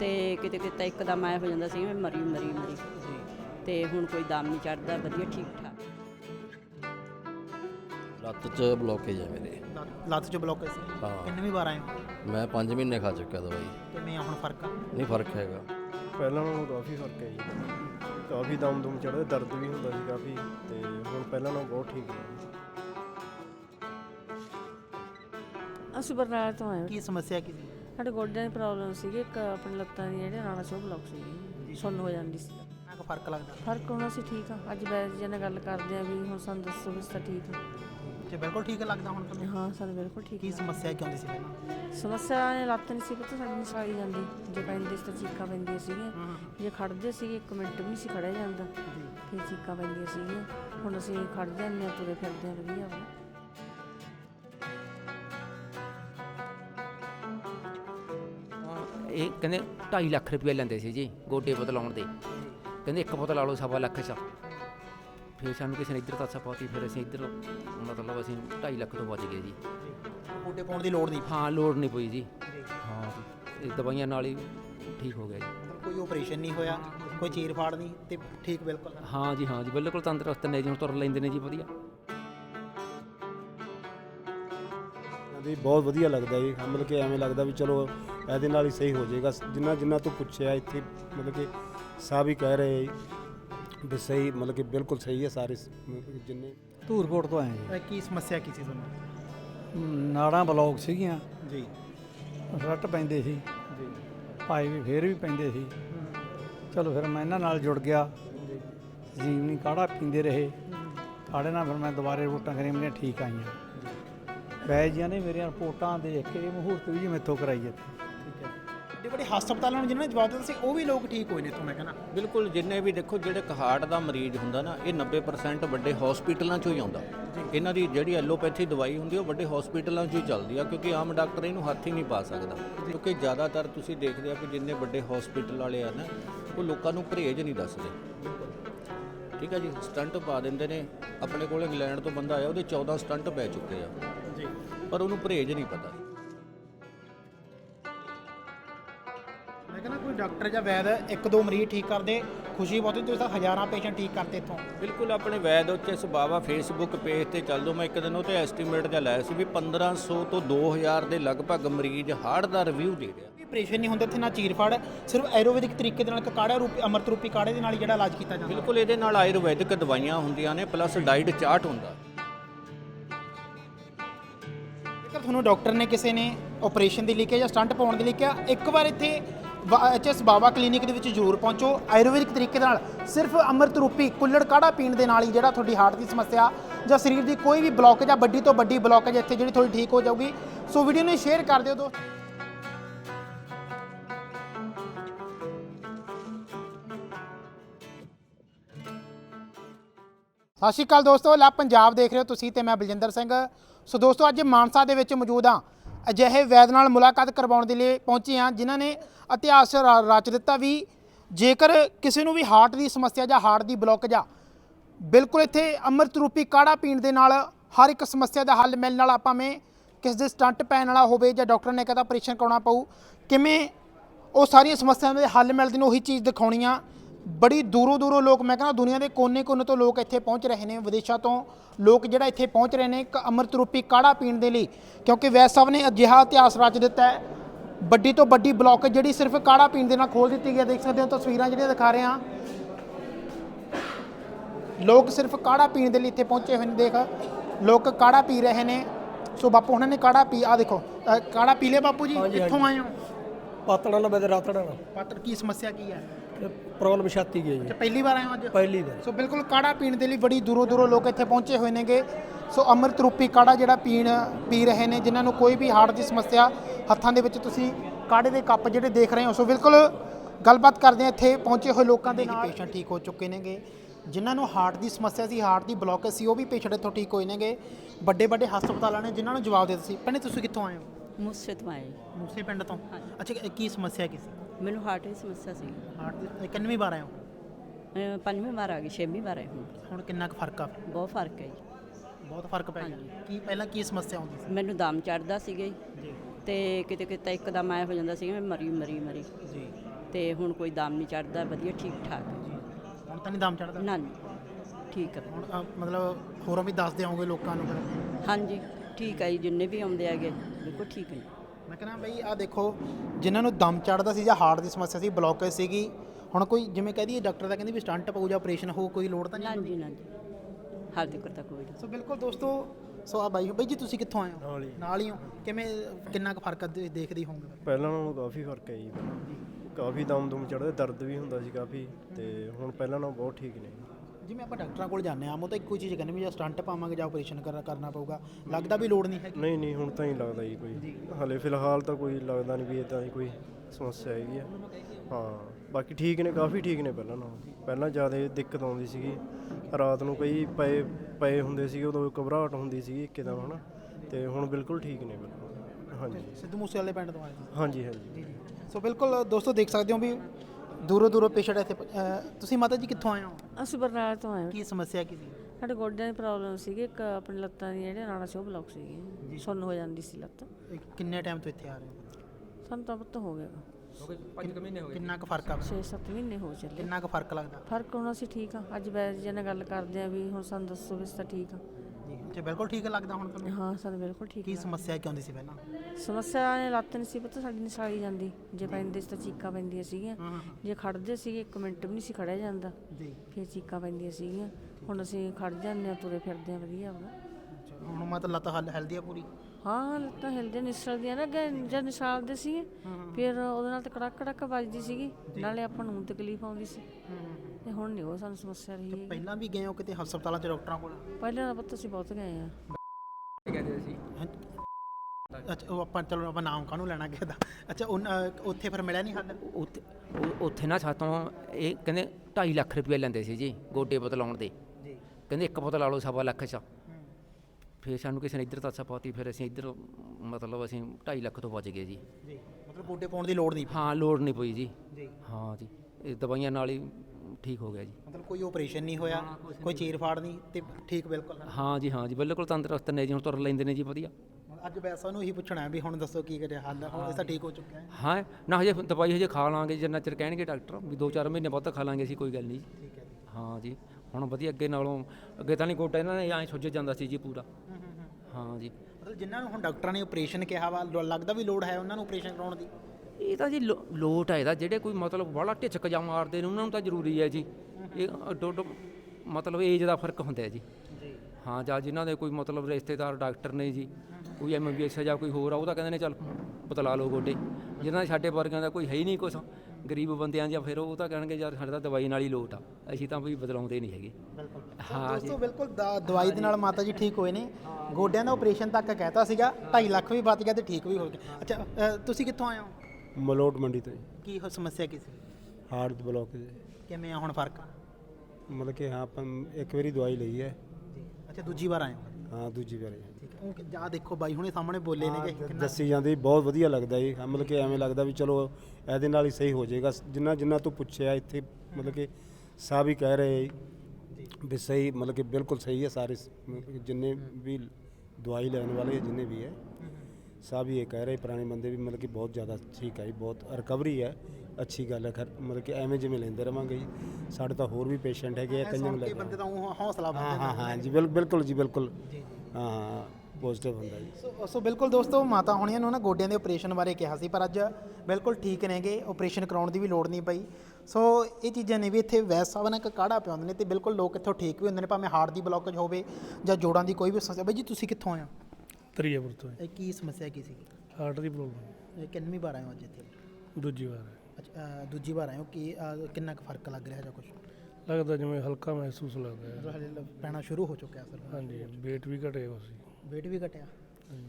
ਤੇ ਕਿਤੇ ਕਿਤੇ ਇੱਕਦਮ ਆਇਆ ਹੋ ਜਾਂਦਾ ਸੀ ਮੈਂ ਮਰੀ ਮਰੀ ਮਰੀ। ਸੀ ਤੇ ਹੁਣ ਕੋਈ ਦਮ ਨਹੀਂ ਚੜਦਾ ਵਧੀਆ ਠੀਕ ਠਾਕ ਲੱਤ 'ਚ ਬਲੋਕੇਜ ਹੈ ਮੇਰੇ। ਲੱਤ- ਲੱਤ 'ਚ ਬਲੌਕ ਸੀ? ਹਾਂ। ਕਿੰਨਵੀਂ ਵਾਰ ਆਏ ਹੋ? ਮੈਂ 5 ਮਹੀਨੇ ਖਾ ਚੁੱਕਿਆ ਦਵਾਈ। ਕਿਵੇਂ ਆ ਹੁਣ ਫ਼ਰਕ ਆ? ਨਹੀਂ ਫ਼ਰਕ ਹੈਗਾ। ਪਹਿਲਾਂ ਨਾਲੋਂ ਕਾਫੀ ਫ਼ਰਕ ਹੈ ਜੀ। ਕਾਫੀ ਦਮ ਦੁਮ ਚੜ੍ਹਦਾ ਦਰਦ ਵੀ ਹੁੰਦਾ ਸੀ ਕਾਫੀ ਤੇ ਹੁਣ ਪਹਿਲਾਂ ਨਾਲੋਂ ਬਹੁਤ ਠੀਕ ਹੈ ਅਸੀਂ ਬਰਨਾਲਾ ਤੋਂ ਆਏ ਹਾਂ। ਕੀ ਸਮੱਸਿਆ ਕੀ ਸੀ? ਸਾਡੇ ਗੋਡਿਆਂ ਦੀ ਪ੍ਰੋਬਲਮ ਸੀਗੀ ਇੱਕ ਆਪਣੀ ਲੱਤਾਂ ਦੀ ਜਿਹੜੇ ਰਾਣਾ ਚੋਂ ਬਲੌਕ ਸੀਗੀ ਸੁੰਨ ਹੋ ਜਾਂਦੀ ਸੀ। ਕਿੰਨਾ ਕੁ ਫ਼ਰਕ ਲੱਗਦਾ? ਫ਼ਰਕ ਹੁਣ ਅਸੀਂ ਠੀਕ ਆ ਅੱਜ ਬੈਜ ਜੀ ਨਾਲ ਗੱਲ ਕਰਦੇ ਆ ਵੀ ਹੁਣ ਸਾਨੂੰ ਦੱਸੋ ਵੀ ਅਸੀਂ ਠੀਕ ਆ ਤੇ ਬਿਲਕੁਲ ਠੀਕ ਲੱਗਦਾ ਹੁਣ ਤੁਹਾਨੂੰ? ਹਾਂ ਸਾਨੂੰ ਬਿਲਕੁਲ ਠੀਕ ਕੀ ਆ ਸਮੱਸਿਆ ਕੀ ਹੁੰਦੀ ਸੀ ਪਹਿਲਾਂ? ਸਮੱਸਿਆ ਇਹ ਲੱਤ ਨਹੀਂ ਸੀ ਪਤਾ ਸਾਡੀ ਨਿਸਾਈ ਜਾਂਦੀ। ਜੇ ਪੈਂਦੇ ਸੀ ਤਾਂ ਚੀਕਾਂ ਪੈਂਦੀਆਂ ਸੀਗੀਆਂ। ਜੇ ਖੜਦੇ ਸੀ ਇੱਕ ਮਿੰਟ ਵੀ ਨਹੀਂ ਸੀ ਖੜਿਆ ਜਾਂਦਾ। ਫਿਰ ਚੀਕਾਂ ਪੈਂਦੀਆਂ ਸੀਗੀਆਂ। ਹੁਣ ਅਸੀਂ ਖੜ ਜਾਂਦੇ ਆ ਤੁਰੇ ਫਿਰਦੇ ਆ ਵਧੀਆ। ਵਾ ਇਹ ਕਹਿੰਦੇ 2.5 ਲੱਖ ਰੁਪਏ ਲੈਂਦੇ ਸੀ ਜੀ ਗੋਡੇ ਬਦਲਾਉਣ ਦੇ। ਕਹਿੰਦੇ ਇੱਕ ਬੋਤਲ ਲਾ ਲਓ ਸਵਾ ਲੱਖ ਚ। ਫਿਰ ਸਾਨੂੰ ਕਿਸੇ ਨੇ ਇੱਧਰ ਤਾਸਾ ਪਾਤੀ ਫਿਰ ਅਸੀਂ ਇੱਧਰ ਮਤਲਬ ਅਸੀਂ 2.5 ਲੱਖ ਤੋਂ ਬਚ ਗਏ ਜੀ। ਗੋਡੇ ਪਾਉਣ ਦੀ ਲੋੜ ਨਹੀਂ? ਹਾਂ ਲੋੜ ਨਹੀਂ ਪਈ ਜੀ। ਹਾਂ। ਇਹ ਦਵਾਈਆਂ ਨਾਲ ਹੀ ਠੀਕ ਹੋ ਗਿਆ ਜੀ। ਕੋਈ ਆਪਰੇਸ਼ਨ ਨਹੀਂ ਹੋਇਆ ਕੋਈ ਚੀਰ ਫਾੜ ਨਹੀਂ ਤੇ ਠੀਕ ਬਿਲਕੁਲ? ਹਾਂ ਜੀ ਹਾਂ ਜੀ ਬਿਲਕੁਲ ਤੰਦਰੁਸਤ ਨੇ ਜੀ ਹੁਣ ਤੁਰ ਲੈਂਦੇ ਨੇ ਜੀ ਵਧੀਆ। ਕਹਿੰਦੇ ਬਹੁਤ ਵਧੀਆ ਲੱਗਦਾ ਜੀ ਮਤਲਬ ਕਿ ਐਵੇਂ ਲੱਗਦਾ ਵੀ ਚਲੋ ਇਹਦੇ ਨਾਲ ਹੀ ਸਹੀ ਹੋ ਜਾਏਗਾ। ਜਿੰਨਾ ਜਿੰਨਾ ਤੋਂ ਪੁੱਛਿਆ ਇੱਥੇ ਮਤਲਬ ਕਿ ਸਭ ਹੀ ਕਹਿ ਰਹੇ ਵੀ ਸਹੀ ਮਤਲਬ ਕਿ ਬਿਲਕੁਲ ਸਹੀ ਹੈ ਸਾਰੇ ਸ- ਮਤਲਬ ਕਿ ਜਿੰਨੇ ਧੂਰਕੋਟ ਤੋਂ ਆਏ ਜੀ। ਇਹ ਕੀ ਸਮੱਸਿਆ ਕੀ ਸੀ ਤੁਹਾਨੂੰ? ਨਾੜਾਂ ਬਲੌਕ ਸੀਗੀਆਂ। ਜੀ। ਰੱਟ ਪੈਂਦੇ ਸੀ। ਜੀ। ਭਾਈ ਵੀ ਫੇਰ ਵੀ ਪੈਂਦੇ ਸੀ। ਚਲੋ ਫਿਰ ਮੈਂ ਇਹਨਾਂ ਨਾਲ ਜੁੜ ਗਿਆ। ਜੀਵਨੀ ਕਾੜਾ ਪੀਂਦੇ ਰਹੇ। ਕਾੜੇ ਨਾਲ ਫਿਰ ਮੈਂ ਦੁਬਾਰੇ ਰਿਪੋਰਟਾਂ ਕਰੀਆਂ ਮੇਰੀਆਂ ਠੀਕ ਆਈਆਂ। ਵੈਦ ਜੀਆਂ ਨੇ ਮੇਰੀਆਂ ਰਿਪੋਰਟਾਂ ਦੇਖ ਕੇ ਮੁਹੂਰਤ ਵੀ ਜੀ ਮੈਥੋਂ ਕਰਾਈ ਇੱਥੇ। ਵੱਡੇ ਵੱਡੇ ਹਸਪਤਾਲਾਂ ਨੂੰ ਜਿਹਨਾਂ ਨੇ ਜਵਾਬ ਦਿੱਤਾ ਸੀ ਉਹ ਵੀ ਲੋਕ ਠੀਕ ਹੋਏ ਨੇ ਇੱਥੋਂ ਮੈਂ ਕਹਿੰਦਾ। ਬਿਲਕੁਲ ਜਿੰਨੇ ਵੀ ਦੇਖੋ ਜਿਹੜੇ ਹਾਰਟ ਦਾ ਮਰੀਜ਼ ਹੁੰਦਾ ਨਾ ਇਹ 90% ਵੱਡੇ ਹਸਪੀਟਲਾਂ 'ਚੋਂ ਹੀ ਆਉਂਦਾ। ਇਹਨਾਂ ਦੀ ਜਿਹੜੀ ਐਲੋਪੈਥੀ ਦਵਾਈ ਹੁੰਦੀ ਉਹ ਵੱਡੇ ਹਸਪੀਟਲਾਂ 'ਚ ਹੀ ਚੱਲਦੀ ਆ ਕਿਉਂਕਿ ਆਮ ਡਾਕਟਰ ਇਹਨੂੰ ਹੱਥ ਹੀ ਨਹੀਂ ਪਾ ਸਕਦਾ। ਕਿਉਂਕਿ ਜ਼ਿਆਦਾਤਰ ਤੁਸੀਂ ਦੇਖਦੇ ਆ ਕਿ ਜਿੰਨੇ ਵੱਡੇ ਹਸਪੀਟਲ ਵਾਲੇ ਆ ਨਾ ਉਹ ਲੋਕਾਂ ਨੂੰ ਪਰਹੇਜ਼ ਨਹੀਂ ਦੱਸਦੇ। ਠੀਕ ਹੈ ਜੀ ਸਟੰਟ ਪਾ ਦਿੰਦੇ ਨੇ। ਆਪਣੇ ਕੋਲ ਇੰਗਲੈਂਡ ਤੋਂ ਬੰਦਾ ਆਇਆ ਉਹਦੇ 14 ਸਟੰਟ ਪੈ ਚੁੱਕੇ ਆ। ਜੀ। ਪਰ ਉਹਨੂੰ ਪਰਹੇਜ਼ ਨਹੀਂ ਪਤਾ। ਮੈਂ ਕਹਿੰਦਾ ਕੋਈ ਡਾਕਟਰ ਜਾਂ ਵੈਦ ਇੱਕ ਦੋ ਮਰੀਜ਼ ਠੀਕ ਕਰਦੇ ਖੁਸ਼ੀ ਬਹੁਤ ਤੁਸੀਂ ਤਾਂ ਹਜ਼ਾਰਾਂ ਪੇਸ਼ੈਂਟ ਠੀਕ ਕਰਤੇ ਇੱਥੋਂ। ਬਿਲਕੁਲ ਆਪਣੇ ਵੈਦ ਉੱਤੇ ਸੁਭਾਵਾ ਫੇਸਬੁੱਕ ਪੇਜ ਤੇ ਚੱਲ ਦੋ ਮੈਂ ਇੱਕ ਦਿਨ ਉਹ ਤੇ ਐਸਟੀਮੇਟ ਜਿਹਾ ਲਾਇਆ ਸੀ ਵੀ 1500 ਤੋਂ 2000 ਦੇ ਲਗਭਗ ਮਰੀਜ਼ ਹਾਰਟ ਦਾ ਰਿਵਿਊ ਦੇ ਰਿਹਾ। ਆਪਰੇਸ਼ਨ ਨਹੀਂ ਹੁੰਦਾ ਇੱਥੇ ਨਾ ਚੀਰ ਫਾੜ ਸਿਰਫ ਐਰੋਵੈਦਿਕ ਤਰੀਕੇ ਦੇ ਨਾਲ ਇੱਕ ਕਾੜਾ ਰੂਪੀ ਅੰਮ੍ਰਿਤ ਰੂਪੀ ਕਾੜੇ ਦੇ ਨਾਲ ਹੀ ਜਿਹੜਾ ਇਲਾਜ ਕੀਤਾ ਜਾਂਦਾ। ਬਿਲਕੁਲ ਇਹਦੇ ਨਾਲ ਆਯੁਰਵੈਦਿਕ ਦਵਾਈਆਂ ਹੁੰਦੀਆਂ ਨੇ ਪਲੱਸ ਡਾਈਟ ਚਾਰਟ ਹੁੰਦਾ। ਜੇਕਰ ਤੁਹਾਨੂੰ ਡਾਕਟਰ ਨੇ ਕਿਸੇ ਨੇ ਆਪਰੇਸ਼ਨ ਦੀ ਲਿਖਿਆ ਜਾਂ ਸਟੰਟ ਪਾਉਣ ਦੀ ਲਿਖਿਆ ਇੱਕ ਵਾਰ ਇੱਥੇ ਐਚਐਸ ਬਾਬਾ ਕਲੀਨਿਕ ਦੇ ਵਿੱਚ ਜ਼ਰੂਰ ਪਹੁੰਚੋ। ਆਯੁਰਵੈਦਿਕ ਤਰੀਕੇ ਦੇ ਨਾਲ ਸਿਰਫ ਅੰਮ੍ਰਿਤ ਰੂਪੀ ਕੁੱਲੜ ਕਾੜਾ ਪੀਣ ਦੇ ਨਾਲ ਹੀ ਜਿਹੜਾ ਤੁਹਾਡੀ ਹਾਰਟ ਦੀ ਸਮੱਸਿਆ ਜਾਂ ਸਰੀਰ ਦੀ ਕੋਈ ਵੀ ਬਲੌਕੇਜ ਆ ਵੱਡੀ ਤੋਂ ਵੱਡੀ ਬਲੌਕੇਜ ਇੱਥੇ ਜਿਹੜੀ ਤੁਹਾਡੀ ਠੀਕ ਹੋ ਜਾਊਗੀ। ਸੋ ਵੀਡੀਓ ਨੂੰ ਸ਼ੇਅਰ ਕਰ ਦਿਓ ਦੋਸਤੋ। ਸਤਿ ਸ਼੍ਰੀ ਅਕਾਲ ਦੋਸਤੋ, ਲਾ ਪੰਜਾਬ ਦੇਖ ਰਹੇ ਹੋ ਤੁਸੀਂ ਤੇ ਮੈਂ ਬਲਜਿੰਦਰ ਸਿੰਘ। ਸੋ ਦੋਸਤੋ, ਅੱਜ ਮਾਨਸਾ ਦੇ ਵਿੱਚ ਮੌਜੂਦ ਹਾਂ। ਅਜਿਹੇ ਵੈਦ ਨਾਲ ਮੁਲਾਕਾਤ ਕਰਵਾਉਣ ਦੇ ਲਈ ਪਹੁੰਚੇ ਹਾਂ, ਜਿਨ੍ਹਾਂ ਨੇ ਇਤਿਹਾਸ ਰ- ਰਚ ਦਿੱਤਾ ਵੀ ਜੇਕਰ ਕਿਸੇ ਨੂੰ ਵੀ ਹਾਰਟ ਦੀ ਸਮੱਸਿਆ ਜਾਂ ਹਾਰਟ ਦੀ ਬਲੌਕੇਜ ਆ, ਬਿਲਕੁਲ ਇੱਥੇ ਅੰਮ੍ਰਿਤ ਰੂਪੀ ਕਾੜਾ ਪੀਣ ਦੇ ਨਾਲ ਹਰ ਇੱਕ ਸਮੱਸਿਆ ਦਾ ਹੱਲ ਮਿਲਣ ਵਾਲਾ ਭਾਵੇਂ ਕਿਸ ਦੇ ਸਟੰਟ ਪੈਣ ਵਾਲਾ ਹੋਵੇ ਜਾਂ ਡਾਕਟਰ ਨੇ ਕਹਤਾ ਆਪਰੇਸ਼ਨ ਕਰਾਉਣਾ ਪਊ, ਕਿਵੇਂ ਉਹ ਸਾਰੀਆਂ ਸਮੱਸਿਆਵਾਂ ਦੇ ਹੱਲ ਮਿਲਦੇ ਨੇ, ਉਹੀ ਚੀਜ਼ ਦਿਖਾਉਣੀ ਆ। ਬੜੀ ਦੂਰੋਂ ਦੂਰੋਂ ਲੋਕ ਮੈਂ ਕਹਿੰਦਾ ਦੁਨੀਆ ਦੇ ਕੋਨੇ-ਕੋਨੇ ਤੋਂ ਲੋਕ ਇੱਥੇ ਪਹੁੰਚ ਰਹੇ ਨੇ ਵਿਦੇਸ਼ਾਂ ਤੋਂ ਲੋਕ ਜਿਹੜਾ ਇੱਥੇ ਪਹੁੰਚ ਰਹੇ ਨੇ ਇੱਕ ਅੰਮ੍ਰਿਤ ਰੂਪੀ ਕਾੜਾ ਪੀਣ ਦੇ ਲਈ ਕਿਉਂਕਿ ਵੈਦ ਸਾਹਿਬ ਨੇ ਅਜਿਹਾ ਇਤਿਹਾਸ ਰਚ ਦਿੱਤਾ ਹੈ। ਵੱਡੀ ਤੋਂ ਵੱਡੀ ਬਲੌਕ ਜਿਹੜੀ ਸਿਰਫ ਕਾੜਾ ਪੀਣ ਦੇ ਨਾਲ ਖੋਲ ਦਿੱਤੀ ਗਈ ਹੈ ਦੇਖ ਸਕਦੇ ਹੋ ਤਸਵੀਰਾਂ ਜਿਹੜੀਆਂ ਦਿਖਾ ਰਹੇ ਹਾਂ। ਲੋਕ ਸਿਰਫ ਕਾੜਾ ਪੀਣ ਦੇ ਲਈ ਇੱਥੇ ਪਹੁੰਚੇ ਹੋਏ ਨੇ ਦੇਖ ਲੋਕ ਕਾੜਾ ਪੀ ਰਹੇ ਨੇ। ਸੋ ਬਾਪੂ ਉਹਨਾਂ ਨੇ ਕਾੜਾ ਪੀ ਆ ਦੇਖੋ ਅ, ਕਾੜਾ ਪੀ ਲਿਆ ਬਾਪੂ ਜੀ ਕਿੱਥੋਂ ਆਏ ਹੋ? ਪਾਤੜਾ ਨਾਲ ਬਦੇ ਰਾਤੜਾ ਨਾਲ। ਪਾਤਰ ਕੀ ਸਮੱਸਿਆ ਕੀ ਹੈ? ਪ੍ਰੋਬਲਮ ਛਾਤੀ ਗਈ ਤੇ ਪਹਿਲੀ ਵਾਰ ਆਏ ਹੋ ਅੱਜ? ਪਹਿਲੀ ਵਾਰ। ਸੋ ਬਿਲਕੁਲ ਕਾੜਾ ਪੀਣ ਦੇ ਲਈ ਬੜੀ ਦੂਰੋਂ ਦੂਰੋਂ ਲੋਕ ਇੱਥੇ ਪਹੁੰਚੇ ਹੋਏ ਨੇਗੇ। ਸੋ ਅੰਮ੍ਰਿਤ ਰੂਪੀ ਕਾੜਾ ਜਿਹੜਾ ਪੀਣ ਪੀ ਰਹੇ ਨੇ ਜਿਨ੍ਹਾਂ ਨੂੰ ਕੋਈ ਵੀ ਹਾਰਟ ਦੀ ਸਮੱਸਿਆ ਹੱਥਾਂ ਦੇ ਵਿੱਚ ਤੁਸੀਂ ਕਾੜੇ ਦੇ ਕੱਪ ਜਿਹੜੇ ਦੇਖ ਰਹੇ ਹੋ। ਸੋ ਬਿਲਕੁਲ ਗੱਲਬਾਤ ਕਰਦੇ ਹਾਂ ਇੱਥੇ ਪਹੁੰਚੇ ਹੋਏ ਲੋਕਾਂ ਦੇ ਨਾਲ। ਪੇਸ਼ੈਂਟ ਠੀਕ ਹੋ ਚੁੱਕੇ ਨੇਗੇ। ਜਿਨ੍ਹਾਂ ਨੂੰ ਹਾਰਟ ਦੀ ਸਮੱਸਿਆ ਸੀ ਹਾਰਟ ਦੀ ਬਲੌਕੇਜ ਸੀ ਉਹ ਵੀ ਪੇਸ਼ੈਂਟ ਇੱਥੋਂ ਠੀਕ ਹੋਏ ਨੇਗੇ। ਵੱਡੇ ਵੱਡੇ ਹਸਪਤਾਲਾਂ ਨੇ ਜਿਨ੍ਹਾਂ ਨੂੰ ਜਵਾਬ ਦੇ ਦਿੱਤਾ ਸੀ। ਭੈਣੇ ਤੁਸੀਂ ਕਿੱਥੋਂ ਆਏ ਹੋ? ਮੁੱਸੇ ਤੋਂ ਆਏ। ਮੂਸੇ ਪਿੰਡ ਤੋਂ। ਅੱਛਾ ਕੀ ਸਮੱਸਿਆ ਕੀ ਸੀ? ਮੈਨੂੰ ਹਾਰਟ ਦੀ ਸਮੱਸਿਆ ਸੀ। ਹਾਰਟ ਦੀ ਕਿੰਨਵੀਂ ਵਾਰ ਆਏ ਹੋ? ਅਹ ਪੰਜਵੀਂ ਵਾਰ ਆ ਗਈ ਛੇਵੀਂ ਵਾਰ ਆਈ ਹੁਣ। ਹੁਣ ਕਿੰਨਾ ਕੁ ਫ਼ਰਕ ਆ? ਬਹੁਤ ਫ਼ਰਕ ਹੈ ਜੀ। ਬਹੁਤ ਫ਼ਰਕ ਪੈ ਗਿਆ। ਕੀ ਪਹਿਲਾਂ ਕੀ ਸਮੱਸਿਆ ਹੁੰਦੀ ਸੀ? ਮੈਨੂੰ ਦਮ ਚੜਦਾ ਸੀਗਾ ਜੀ। ਜੀ। ਤੇ ਕਿਤੇ ਕਿਤੇ ਇੱਕਦਮ ਆਇਆ ਹੋ ਜਾਂਦਾ ਸੀ ਮੈਂ ਮਰੀ ਮਰੀ ਮਰੀ। ਜੀ। ਤੇ ਹੁਣ ਕੋਈ ਦਮ ਨਹੀਂ ਚੜਦਾ ਵਧੀਆ ਠੀਕ ਠਾਕ ਹੈ ਹੁਣ ਤਾਂ ਨਹੀਂ ਦਮ ਚੜਦਾ ਨਾ ਜੀ, ਠੀਕ ਹੈ। ਹੁਣ ਅ, ਮਤਲਬ ਹੋਰਾਂ ਵੀ ਦੱਸ ਦਿਆਂਗੇ ਲੋਕਾਂ ਨੂੰ ਫਿਰ। ਹਾਂਜੀ। ਠੀਕ ਹੈ ਜੀ ਜਿੰਨੇ ਵੀ ਆਉਂਦੇ ਹੈਗੇ ਬਿਲਕੁਲ ਠੀਕ ਹੈ ਮੈਂ ਕਹਿੰਦਾ ਬਈ ਆ ਦੇਖੋ ਜਿਨ੍ਹਾਂ ਨੂੰ ਦਮ ਚੜਦਾ ਸੀ ਜਾਂ ਹਾਰਟ ਦੀ ਸਮੱਸਿਆ ਸੀ ਬਲੌਕੇਜ ਸੀਗੀ ਹੁਣ ਕੋਈ ਜਿਵੇਂ ਕਹਿ ਦਈਏ ਡਾਕਟਰ ਦਾ ਕਹਿੰਦੇ ਵੀ ਸਟੰਟ ਪਊ ਜਾਂ ਆਪਰੇਸ਼ਨ ਹੋ ਕੋਈ ਲੋੜ ਤਾਂ ਨਹੀਂ ਜੀ ਨਾ ਜੀ ਹਾਰ ਦੀ ਕਰਤਾ ਕੋਈ ਨਹੀਂ। ਸੋ ਬਿਲਕੁਲ ਦੋਸਤੋ ਸੋ ਆ ਬਾਈ ਬਾਈ ਜੀ ਤੁਸੀਂ ਕਿੱਥੋਂ ਆਏ ਹੋ? ਨਾਲ ਹੀ। ਹੋ ਕਿਵੇਂ ਕਿੰਨਾ ਕੁ ਫ਼ਰਕ ਦੇ- ਦੇਖਦੇ ਹੋਵੋਗੇ? ਪਹਿਲਾਂ ਨਾਲੋਂ ਕਾਫੀ ਫ਼ਰਕ ਹੈ ਜੀ। ਕਾਫੀ ਦਮ ਦੁਮ ਚੜ੍ਹਦੇ ਦਰਦ ਵੀ ਹੁੰਦਾ ਸੀ ਕਾਫੀ ਤੇ ਹੁਣ ਪਹਿਲਾਂ ਨਾਲੋਂ ਬਹੁਤ ਠੀਕ ਨੇ। ਜਿਵੇਂ ਆਪਾਂ ਡਾਕਟਰਾਂ ਕੋਲ ਜਾਂਦੇ ਆ ਉਹ ਤਾਂ ਇੱਕੋ ਹੀ ਚੀਜ਼ ਕਹਿੰਦੇ ਵੀ ਜਾਂ ਸਟੰਟ ਪਾਵਾਂਗੇ ਜਾਂ ਆਪਰੇਸ਼ਨ ਕਰਨਾ ਪਊਗਾ। ਲੱਗਦਾ ਵੀ ਲੋੜ ਨਹੀਂ ਹੈਗੀ। ਨਹੀਂ ਨਹੀਂ ਹੁਣ ਤਾਂ ਹੀ ਲੱਗਦਾ ਜੀ ਕੋਈ। ਹਲੇ ਫਿਲਹਾਲ ਤਾਂ ਕੋਈ ਲੱਗਦਾ ਨਹੀਂ ਵੀ ਇਦਾਂ ਦੀ ਕੋਈ ਸਮੱਸਿਆ ਹੈਗੀ ਆ। ਹਾਂ ਬਾਕੀ ਠੀਕ ਨੇ ਕਾਫੀ ਠੀਕ ਨੇ ਪਹਿਲਾਂ ਨਾਲੋਂ। ਪਹਿਲਾਂ ਜ਼ਿਆਦਾ ਦਿੱਕਤ ਆਉਂਦੀ ਸੀਗੀ। ਰਾਤ ਨੂੰ ਕਈ ਪਏ ਪਏ ਹੁੰਦੇ ਸੀਗੇ ਉਦੋਂ ਘਬਰਾਹਟ ਹੁੰਦੀ ਸੀਗੀ ਇੱਕਦਮ ਹਨਾ। ਤੇ ਹੁਣ ਬਿਲਕੁਲ ਠੀਕ ਨੇ ਬਿਲਕੁਲ। ਹਾਂਜੀ। ਸਿੱਧੂ ਮੂਸੇ ਵਾਲੇ ਪਿੰਡ ਤੋਂ ਆਏ ਹਾਂਜੀ ਹਾਂਜੀ। ਸੋ ਬਿਲਕੁਲ ਦੋਸਤੋ ਦੇਖ ਸਕਦੇ ਹੋ ਵੀ ਦੂਰੋਂ ਦੂਰੋਂ ਪੇਸ਼ੈਂਟ ਇੱਥੇ ਅਹ ਤੁਸੀਂ ਮਾਤਾ ਜੀ ਕਿੱਥੋਂ ਆਏ ਹੋ? ਅਸੀਂ ਬਰਨਾਲੇ ਤੋਂ ਆਏ ਹਾਂ। ਕੀ ਸਮੱਸਿਆ ਕੀ ਸੀ? ਸਾਡੇ ਗੋਡਿਆਂ ਦੀ ਪ੍ਰੋਬਲਮ ਸੀਗੀ ਇੱਕ ਆਪਣੀ ਲੱਤਾਂ ਦੀ ਜਿਹੜੇ ਨਾੜਾ ਚੋਂ ਬਲੌਕ ਸੀਗੀ। ਸੁੰਨ ਹੋ ਜਾਂਦੀ ਸੀ ਲੱਤ। ਇਹ ਕਿੰਨੇ ਟਾਈਮ ਤੋਂ ਇੱਥੇ ਆ ਰਹੇ ਹੋ? ਸਾਨੂੰ ਤਾਂ ਪਤਾ ਹੋ ਗਿਆ। ਕਿੰਨਾ ਕੁ ਫ਼ਰਕ ਆ? 6-7 ਮਹੀਨੇ ਹੋ ਚੱਲੇ। ਕਿੰਨਾ ਕੁ ਫ਼ਰਕ ਲੱਗਦਾ? ਫ਼ਰਕ ਹੁਣ ਅਸੀਂ ਠੀਕ ਆ ਅੱਜ ਵੈਦ ਜੀ ਨਾਲ ਗੱਲ ਕਰਦੇ ਆ ਵੀ ਹੁਣ ਸਾਨੂੰ ਦੱਸੋ ਵੀ ਅਸੀਂ ਤਾਂ ਠੀਕ ਆ ਅੱਛਾ ਬਿਲਕੁਲ ਠੀਕ ਲੱਗਦਾ ਹੁਣ ਤੁਹਾਨੂੰ? ਹਾਂ ਸਾਨੂੰ ਬਿਲਕੁਲ ਠੀਕ ਕੀ ਸਮੱਸਿਆ ਕੀ ਆਉਂਦੀ ਸੀ ਪਹਿਲਾਂ? ਸਮੱਸਿਆ ਨੇ ਲੱਤ ਨਹੀਂ ਸੀ ਪਤਾ ਸਾਡੀ ਨਿਸਾਲੀ ਜਾਂਦੀ। ਜੇ ਪੈਂਦੇ ਸੀ ਤਾਂ ਚੀਕਾਂ ਪੈਂਦੀਆਂ ਸੀਗੀਆਂ। ਜੇ ਖੜਦੇ ਸੀਗੇ ਇੱਕ ਮਿੰਟ ਵੀ ਨਹੀਂ ਸੀ ਖੜਿਆ ਜਾਂਦਾ। ਜੀ। ਫਿਰ ਚੀਕਾਂ ਪੈਂਦੀਆਂ ਸੀਗੀਆਂ। ਹੁਣ ਅਸੀਂ ਖੜ ਜਾਂਦੇ ਆ ਤੁਰੇ ਫਿਰਦੇ ਆ ਵਧੀਆ ਵਾ ਹੁਣ ਮਤਲਬ ਲੱਤ ਹਲ ਹੈਲਦੀ ਆ ਪੂਰੀ। ਹਾਂ ਲੱਤਾਂ ਹਿਲਦੀਆਂ ਨਿਸਲਦੀਆਂ ਨਾ ਅੱਗੇ ਜਦ ਨਿਸਾਲਦੇ ਸੀਗੇ। ਫਿਰ ਉਹਦੇ ਨਾਲ ਤਾਂ ਕੜਕ ਕੜਕ ਵੱਜਦੀ ਸੀਗੀ। ਨਾਲੇ ਆਪਾਂ ਨੂੰ ਤਕਲੀਫ ਆਉਂਦੀ ਸੀ। ਤੇ ਹੁਣ ਨਹੀਂ ਉਹ ਸਾਨੂੰ ਸਮੱਸਿਆ ਰਹੀ ਹੈਗੀ। ਪਹਿਲਾਂ ਵੀ ਗਏ ਹੋ ਕਿਤੇ ਹਸਪਤਾਲਾਂ 'ਚ ਡਾਕਟਰਾਂ ਕੋਲ? ਪਹਿਲਾਂ ਤਾਂ ਪਤਾ ਅਸੀਂ ਬਹੁਤ ਗਏ ਆ ਅੱਛਾ ਉਹ ਆਪਾਂ ਚਲੋ ਆਪਾਂ ਨਾਮ ਕਾਹਨੂੰ ਲੈਣਾ ਕਿਸੇ ਦਾ? ਅੱਛਾ ਉਨ- ਅਹ ਉੱਥੇ ਫਿਰ ਮਿਲਿਆ ਨਹੀਂ ਹੱਲ? ਉੱਥੇ ਉੱਥੇ ਨਾ ਸਾਤੋਂ ਇਹ ਕਹਿੰਦੇ 2.5 ਲੱਖ ਰੁਪਏ ਲੈਂਦੇ ਸੀ ਜੀ ਗੋਡੇ ਬਦਲਾਉਣ ਦੇ। ਜੀ। ਕਹਿੰਦੇ ਇੱਕ ਬੋਤਲ ਲਾ ਲਓ ਸਵਾ ਲੱਖ ਚ। ਫਿਰ ਸਾਨੂੰ ਕਿਸੇ ਨੇ ਇੱਧਰ ਤਾਸਾ ਪਾਤੀ ਫਿਰ ਅਸੀਂ ਇੱਧਰ ਮਤਲਬ ਅਸੀਂ 2.5 ਲੱਖ ਤੋਂ ਬਚ ਗਏ ਜੀ। ਜੀ ਮਤਲਬ ਗੋਡੇ ਪਾਉਣ ਦੀ ਲੋੜ ਨਹੀਂ ਹਾਂ ਲੋੜ ਨਹੀਂ ਪਈ ਜੀ। ਜੀ। ਹਾਂ ਜੀ ਇਹ ਦਵਾਈਆਂ ਨਾਲ ਹੀ ਠੀਕ ਹੋ ਗਿਆ ਜੀ। ਮਤਲਬ ਕੋਈ ਆਪਰੇਸ਼ਨ ਨਹੀਂ ਹੋਇਆ ਕੋਈ ਚੀਰ ਫਾੜ ਨਹੀਂ ਤੇ ਠੀਕ ਬਿਲਕੁਲ ਹਾਂ। ਜੀ ਹਾਂ ਜੀ ਬਿਲਕੁਲ ਤੰਦਰੁਸਤ ਨੇ ਜੀ ਹੁਣ ਤੁਰ ਲੈਂਦੇ ਨੇ ਜੀ ਵਧੀਆ। ਅੱਜ ਵੈਸਾ ਨੂੰ ਇਹੀ ਪੁੱਛਣਾ ਹੈ ਵੀ ਹੁਣ ਦੱਸੋ ਕੀ ਕਰਿਆ ਹੱਲ ਹੁਣ ਇਸ ਤਾਂ ਠੀਕ ਹੋ ਚੁੱਕਿਆ ਹੈ। ਹਾਂ ਨਾ ਹਜੇ ਦਵਾਈ ਹਜੇ ਖਾ ਲਾਂਗੇ ਜਿੰਨਾ ਚਿਰ ਕਹਿਣਗੇ ਡਾਕਟਰ ਵੀ 2-4 ਮਹੀਨੇ ਬਾਅਦ ਖਾ ਲਾਂਗੇ ਅਸੀਂ ਕੋਈ ਗੱਲ ਨਹੀਂ ਜੀ। ਠੀਕ ਹੈ ਜੀ। ਹਾਂ ਜੀ ਹੁਣ ਵਧੀਆ ਅੱਗੇ ਨਾਲੋਂ ਅੱਗੇ ਤਾਂ ਨਹੀਂ ਗੋਡਾ ਇਹਨਾਂ ਨੇ ਐਂ ਸੁੱਜ ਜਾਂਦਾ ਸੀ ਜੀ ਪੂਰਾ। ਹਾਂ ਜੀ। ਮਤਲਬ ਜਿਨ੍ਹਾਂ ਨੂੰ ਹੁਣ ਡਾਕਟਰਾਂ ਨੇ ਆਪਰੇਸ਼ਨ ਕਿਹਾ ਵਾ ਲੱਗਦਾ ਵੀ ਲੋੜ ਹੈ ਉਹਨਾਂ ਨੂੰ ਆਪਰੇਸ਼ਨ ਕਰਾਉਣ ਦੀ? ਇਹ ਤਾਂ ਜੀ ਲੋ- ਲੋਟ ਹੈ ਇਹਦਾ ਜਿਹੜੇ ਕੋਈ ਮਤਲਬ ਬੜਾ ਢਿਚਕ ਜਾ ਮਾਰਦੇ ਨੇ ਉਹਨਾਂ ਨੂੰ ਤਾਂ ਜ਼ਰੂਰੀ ਹੈ ਜੀ। ਇਹ ਅੱਡੋ ਅੱਡੋ ਮਤਲਬ ਏਜ ਦਾ ਫ਼ਰਕ ਹੁੰਦਾ ਹੈ ਜੀ। ਜੀ। ਹਾਂ ਜਾਂ ਜਿਨ੍ਹਾਂ ਦੇ ਕੋਈ ਮਤਲਬ ਰਿਸ਼ਤੇਦਾਰ ਡਾਕਟਰ ਨੇ ਜੀ ਕੋਈ ਐਮਬੀਐਸ ਜਾਂ ਕੋਈ ਹੋਰ ਆ ਉਹ ਤਾਂ ਕਹਿੰਦੇ ਨੇ ਚੱਲ ਬਤਲਾ ਲਓ ਗੋਡੇ। ਜਿਨ੍ਹਾਂ ਦੇ ਸਾਡੇ ਵਰਗਿਆਂ ਦਾ ਕੋਈ ਹੈ ਹੀ ਨਹੀਂ ਕੁਛ ਗਰੀਬ ਬੰਦਿਆਂ ਜਾਂ ਫਿਰ ਉਹ ਤਾਂ ਕਹਿਣਗੇ ਯਾਰ ਸਾਡੇ ਤਾਂ ਦਵਾਈ ਨਾਲ ਹੀ ਲੋਟ ਆ ਅਸੀਂ ਤਾਂ ਵੀ ਬਦਲਾਉਂਦੇ ਨਹੀਂ ਹੈਗੇ। ਹਾਂ ਜੀ। ਦੋਸਤੋ ਬਿਲਕੁਲ ਦ- ਦਵਾਈ ਦੇ ਨਾਲ ਮਾਤਾ ਜੀ ਠੀਕ ਹੋਏ ਨੇ। ਗੋਡਿਆਂ ਦਾ ਆਪਰੇਸ਼ਨ ਤੱਕ ਕਹਿਤਾ ਸੀਗਾ 2.5 ਲੱਖ ਵੀ ਬਚ ਗਿਆ ਤੇ ਠੀਕ ਵੀ ਹੋ ਗਿਆ। ਅੱਛਾ ਅ, ਤੁਸੀਂ ਕਿੱਥੋਂ ਆਏ ਹੋ? ਮਲੋਟ ਮੰਡੀ ਤੋਂ ਜੀ। ਕੀ ਹੋ ਸਮੱਸਿਆ ਕੀ ਸੀ? ਹਾਰਟ ਬਲੌਕ ਜੀ। ਕਿਵੇਂ ਆ ਹੁਣ ਫ਼ਰਕ? ਮਤਲਬ ਕਿ ਹਾਂ ਆਪਾਂ ਇੱਕ ਵਾਰੀ ਦਵਾਈ ਲਈ ਹੈ। ਜੀ। ਅੱਛਾ ਦੂਜੀ ਵਾਰ ਆਏ ਹੋ? ਹਾਂ ਦੂਜੀ ਵਾਰੀ ਠੀਕ ਹੈ। ਉਹ ਜਾ ਦੇਖੋ ਬਾਈ ਹੁਣੇ ਸਾਹਮਣੇ ਬੋਲੇ ਨੇ ਕਿ ਦੱਸੀ ਜਾਂਦੀ ਬਹੁਤ ਵਧੀਆ ਲੱਗਦਾ ਜੀ। ਹਾਂ, ਮਤਲਬ ਕਿ ਐਵੇਂ ਲੱਗਦਾ ਵੀ ਚਲੋ ਇਹਦੇ ਨਾਲ ਹੀ ਸਹੀ ਹੋ ਜਾਏਗਾ। ਜਿੰਨਾ ਜਿੰਨਾ ਤੂੰ ਪੁੱਛਿਆ ਇੱਥੇ ਮਤਲਬ ਕਿ ਸਭ ਹੀ ਕਹਿ ਰਹੇ ਜੀ। ਵੀ ਸਹੀ ਮਤਲਬ ਕਿ ਬਿਲਕੁਲ ਸਹੀ ਹੈ ਸਾਰੇ ਸ- ਮਤਲਬ ਕਿ ਜਿੰਨੇ ਵੀ ਦਵਾਈ ਲੈਣ ਵਾਲੇ ਜਿੰਨੇ ਵੀ ਹੈ। ਸਭ ਹੀ ਇਹ ਕਹਿ ਰਹੇ ਪੁਰਾਣੇ ਬੰਦੇ ਵੀ ਮਤਲਬ ਕਿ ਬਹੁਤ ਜ਼ਿਆਦਾ ਠੀਕ ਹੈ ਜੀ ਬਹੁਤ ਰਿਕਵਰੀ ਹੈ ਅੱਛੀ ਗੱਲ ਹੈ ਖੈਰ ਮਤਲਬ ਕਿ ਐਵੇਂ ਜਿਵੇਂ ਲੈਂਦੇ ਰਵਾਂਗੇ ਜੀ। ਸਾਡੇ ਤਾਂ ਹੋਰ ਵੀ ਪੇਸ਼ੈਂਟ ਹੈਗੇ ਆ ਕਈਆਂ ਨੂੰ ਬੰਦੇ ਦਾ ਊਂ ਹੌਸਲਾ ਹਾਂ ਹਾਂ ਹਾਂ ਜੀ ਬਿਲ- ਬਿਲਕੁਲ ਜੀ ਬਿਲਕੁਲ। ਹਾਂ ਹਾਂ ਪੋਜ਼ਿਟਿਵ ਹੁੰਦਾ ਜੀ। ਸੋ ਸੋ ਬਿਲਕੁਲ ਦੋਸਤੋ ਮਾਤਾ ਹੋਣੀਆਂ ਨੂੰ ਨਾ ਗੋਡਿਆਂ ਦੇ ਆਪਰੇਸ਼ਨ ਬਾਰੇ ਕਿਹਾ ਸੀ ਪਰ ਅੱਜ ਬਿਲਕੁਲ ਠੀਕ ਨੇਗੇ ਆਪਰੇਸ਼ਨ ਕਰਾਉਣ ਦੀ ਵੀ ਲੋੜ ਨਹੀਂ ਪਈ। ਸੋ ਇਹ ਚੀਜ਼ਾਂ ਨੇ ਵੀ ਇੱਥੇ ਵੈਦ ਸਾਹਿਬ ਨਾਲ ਇੱਕ ਕਾੜਾ ਪਿਆਉਂਦੇ ਨੇ ਤੇ ਬਿਲਕੁਲ ਲੋਕ ਇੱਥੋਂ ਠੀਕ ਵੀ ਹੁੰਦੇ ਨੇ ਭਾਵੇਂ ਹਾਰਟ ਦੀ ਬਲੌਕੇਜ ਹੋਵੇ ਜਾਂ ਜੋੜਾਂ ਦੀ ਕੋਈ ਵੀ ਸਮੱਸਿਆ ਬਾਈ ਜੀ ਤੁਸੀਂ ਕਿੱਥੋਂ ਆਏ ਹੋ? ਤਰੀਏਪੁਰ ਤੋਂ ਇਹ। ਕੀ ਸਮੱਸਿਆ ਕੀ ਸੀ ਹਾਰਟ ਦੀ ਪ੍ਰੋਬਲਮ ਇਹ ਕਿੰਨਵੀਂ ਵਾਰ ਆਏ ਹੋ ਅੱਜ ਇੱਥੇ? ਦੂਜੀ ਵਾਰ ਹੈ। ਅੱਛਾ ਅ, ਦੂਜੀ ਵਾਰ ਆਏ ਹੋ ਕੀ ਅ, ਕਿੰਨਾ ਕੁ ਫ਼ਰਕ ਲੱਗ ਰਿਹਾ ਜਾਂ ਕੁਝ ਲੱਗਦਾ ਜਿਵੇਂ ਹਲਕਾ ਮਹਿਸੂਸ ਲੱਗਦਾ ਹੈ। ਹਲੇ ਪੈਣਾ ਸ਼ੁਰੂ ਹੋ ਚੁੱਕਿਆ ਅਸਰ ਹਾਂਜੀ weight ਵੀ ਘਟਿਆ ਹੋ ਸੀ। weight ਵੀ ਘਟਿਆ?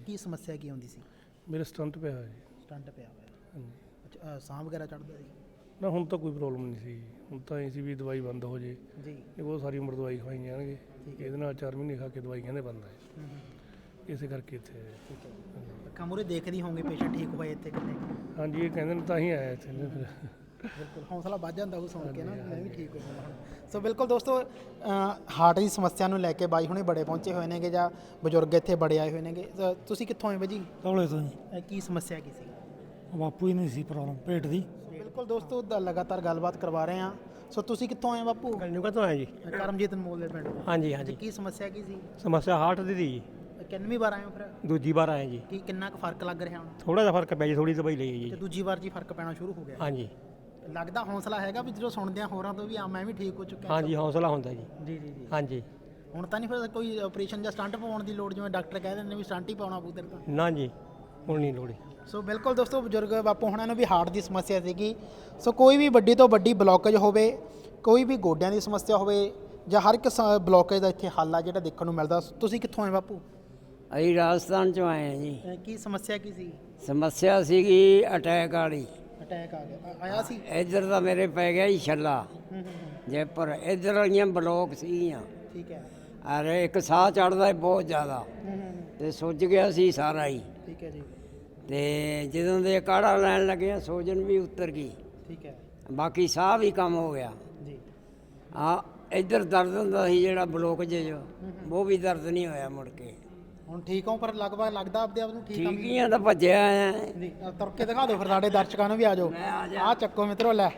ਕੀ ਸਮੱਸਿਆ ਕੀ ਆਉਂਦੀ ਸੀ? ਮੇਰੇ ਸਟੰਟ ਪਿਆ ਹੈ ਜੀ। ਸਟੰਟ ਪਿਆ ਹੋਇਆ। ਹਾਂਜੀ। ਅੱਛਾ ਅ, ਸਾਹ ਵਗੈਰਾ ਚੜਦਾ ਸੀ? ਨਾ ਹੁਣ ਤਾਂ ਕੋਈ ਪ੍ਰੋਬਲਮ ਨਹੀਂ ਸੀ। ਹੁਣ ਤਾਂ ਇਹ ਸੀ ਵੀ ਦਵਾਈ ਬੰਦ ਹੋ ਜੇ। ਜੀ। ਇਹ ਬਹੁਤ ਸਾਰੀ ਉਮਰ ਦਵਾਈ ਖਵਾਈ ਜਾਣਗੇ। ਇਹਦੇ ਨਾਲ 4 ਮਹੀਨੇ ਖਾ ਕੇ ਦਵਾਈ ਕਹਿੰਦੇ ਬੰਦ ਹੈ। ਇਸੇ ਕਰਕੇ ਇੱਥੇ। ਠੀਕ ਹੈ। ਅੱਖਾਂ ਮੂਰੇ ਦੇਖਦੀ ਹੋਵਾਂਗੇ ਪੇਸ਼ੈਂਟ ਠੀਕ ਹੋਏ ਇੱਥੇ ਕਿੰਨੇ ਹਾਂਜੀ ਇਹ ਕਹਿੰਦੇ ਨੇ ਤਾਂ ਹੀ ਆਇਆ ਇੱਥੇ ਫਿਰ। ਬਿਲਕੁਲ ਹੌਸਲਾ ਵੱਧ ਜਾਂਦਾ ਉਹ ਸੁਣ ਕੇ ਨਾ ਮੈਂ ਵੀ ਠੀਕ ਹੋ ਜਾਣਾ ਹੁਣ। ਸੋ ਬਿਲਕੁਲ ਦੋਸਤੋ ਹਾਰਟ ਦੀ ਸਮੱਸਿਆ ਨੂੰ ਲੈ ਕੇ ਬਾਈ ਹੁਣੇ ਬੜੇ ਪਹੁੰਚੇ ਹੋਏ ਨੇਗੇ ਜਾਂ ਬਜ਼ੁਰਗ ਇੱਥੇ ਬੜੇ ਆਏ ਹੋਏ ਨੇਗੇ। ਤੁਸੀਂ ਕਿੱਥੋਂ ਆਏ ਬਾਈ ਜੀ? ਕੌਲੇ ਤੋਂ ਜੀ। ਕੀ ਸਮੱਸਿਆ ਕੀ ਸੀ? ਬਾਪੂ ਹੀ ਨਹੀਂ ਸੀ ਪ੍ਰੋਬਲਮ ਪੇਟ ਦੀ। ਬਿਲਕੁਲ ਦੋਸਤੋ ਦ- ਲਗਾਤਾਰ ਗੱਲਬਾਤ ਕਰਵਾ ਰਹੇ ਹਾਂ। ਸੋ ਤੁਸੀਂ ਕਿੱਥੋਂ ਆਏ ਬਾਪੂ? ਕੰਨੂ ਤੋਂ ਆਇਆ ਜੀ। ਅ, ਕਰਮਜੀਤ ਅਨਮੋਲ ਦੇ ਪਿੰਡ ਹਾਂਜੀ ਅੱਛਾ ਕੀ ਸਮੱਸਿਆ ਕੀ ਸੀ? ਸਮੱਸਿਆ ਹਾਰਟ ਦੀ ਦੀ ਕਿੰਨਵੀਂ ਵਾਰ ਆਏ ਹੋ ਫਿਰ? ਦੂਜੀ ਵਾਰ ਆਏ ਜੀ। ਕੀ ਕਿੰਨਾ ਕੁ ਫ਼ਰਕ ਲੱਗ ਰਿਹਾ ਹੁਣ? ਥੋੜਾ ਜਿਹਾ ਫ਼ਰਕ ਪਿਆ ਜੀ ਥੋੜੀ ਦਵਾਈ ਲਈ ਜੀ। ਤੇ ਦੂਜੀ ਵਾਰ ਜੀ ਫ਼ਰਕ ਪੈਣਾ ਸ਼ੁਰੂ ਹੋ ਗਿਆ। ਹਾਂਜੀ। ਲੱਗਦਾ ਹੌਸਲਾ ਹੈਗਾ ਵੀ ਜਦੋਂ ਸੁਣਦੇ ਆ ਹੋਰਾਂ ਤੋਂ ਵੀ ਆ ਮੈਂ ਵੀ ਠੀਕ ਹੋ ਚੁੱਕਿਆ ਹਾਂਜੀ ਹੌਸਲਾ ਹੁੰਦਾ ਜੀ। ਜੀ ਜੀ ਜੀ। ਹਾਂਜੀ। ਹੁਣ ਤਾਂ ਨਹੀਂ ਫਿਰ ਕੋਈ ਆਪਰੇਸ਼ਨ ਜਾਂ ਸਟੰਟ ਪਾਉਣ ਦੀ ਲੋੜ ਜਿਵੇਂ ਡਾਕਟਰ ਕਹਿ ਦਿੰਦੇ ਨੇ ਵੀ ਸਟੰਟ ਹੀ ਪਾਉਣਾ ਪਊ ਤੇਰੇ ਤਾਂ? ਨਾ ਜੀ ਹੁਣ ਨਹੀਂ ਲੋੜੀ। ਸੋ ਬਿਲਕੁਲ ਦੋਸਤੋ ਬਜ਼ੁਰਗ ਬਾਪੂ ਹੁਣਾਂ ਨੂੰ ਵੀ ਹਾਰਟ ਦੀ ਸਮੱਸਿਆ ਸੀਗੀ। ਸੋ ਕੋਈ ਵੀ ਵੱਡੀ ਤੋਂ ਵੱਡੀ ਬਲੌਕੇਜ ਹੋਵੇ ਕੋਈ ਵੀ ਗੋਡਿਆਂ ਦੀ ਸਮੱਸਿਆ ਹੋਵੇ ਜਾਂ ਹਰ ਇੱਕ ਬਲੌਕੇਜ ਦਾ ਇੱਥੇ ਹੱਲ ਆ ਜਿਹੜਾ ਦੇਖਣ ਨੂੰ ਮਿਲਦਾ। ਤੁਸੀਂ ਕਿੱਥੋਂ ਆਏ ਬਾਪੂ? ਅਸੀਂ ਰਾਜਸਥਾਨ ਚੋਂ ਆਏ ਹਾਂ ਜੀ। ਅਹ ਕੀ ਸਮੱਸਿਆ ਕੀ ਸੀ? ਸਮੱਸਿਆ ਸੀਗੀ ਅਟੈਕ ਵਾਲੀ। ਅਟੈਕ ਆ ਗਿਆ। ਆ- ਆਇਆ ਸੀ? ਇੱਧਰ ਤਾਂ ਮੇਰੇ ਪੈ ਗਿਆ ਜੀ ਛੱਲਾ। ਹੂੰ ਹੂੰ ਹੂੰ, ਜੈਪੁਰ ਇੱਧਰ ਵਾਲੀਆਂ ਬਲੋਕ ਸੀਗੀਆਂ। ਠੀਕ ਹੈ। ਅਰੇ ਇੱਕ ਸਾਹ ਚੜਦਾ ਬਹੁਤ ਜ਼ਿਆਦਾ। ਹੂੰ ਹੂੰ ਹੂੰ, ਤੇ ਸੁੱਜ ਗਿਆ ਸੀ ਸਾਰਾ ਹੀ। ਠੀਕ ਹੈ ਜੀ। ਤੇ ਜਦੋਂ ਦੇ ਕਾੜਾ ਲੈਣ ਲੱਗਿਆ ਸੋਜਨ ਵੀ ਉਤਰ ਗਈ। ਠੀਕ ਹੈ। ਬਾਕੀ ਸਾਹ ਵੀ ਕੰਮ ਹੋ ਗਿਆ। ਜੀ। ਆ ਇੱਧਰ ਦਰਦ ਹੁੰਦਾ ਸੀ ਜਿਹੜਾ ਬਲੋਕ ਜੇ ਜੋ ਉਹ ਵੀ ਦਰਦ ਨਹੀਂ ਹੋਇਆ ਮੁੜ ਕੇ। ਹੁਣ ਠੀਕ ਹੋ ਪਰ ਲਗਭਗ ਲੱਗਦਾ ਆਪਦੇ ਆਪ ਨੂੰ ਠੀਕ ਆ ਠੀਕ ਹੀ ਆ ਤਾਂ ਭੱਜਿਆ ਆਇਆ ਜੀ ਅਹ ਤੁਰ ਕੇ ਦਿਖਾ ਦਿਓ ਫਿਰ ਸਾਡੇ ਦਰਸ਼ਕਾਂ ਨੂੰ ਵੀ ਆ ਜਾਓ। ਆ ਚੱਕੋ ਮਿੱਤਰੋ ਲੈ।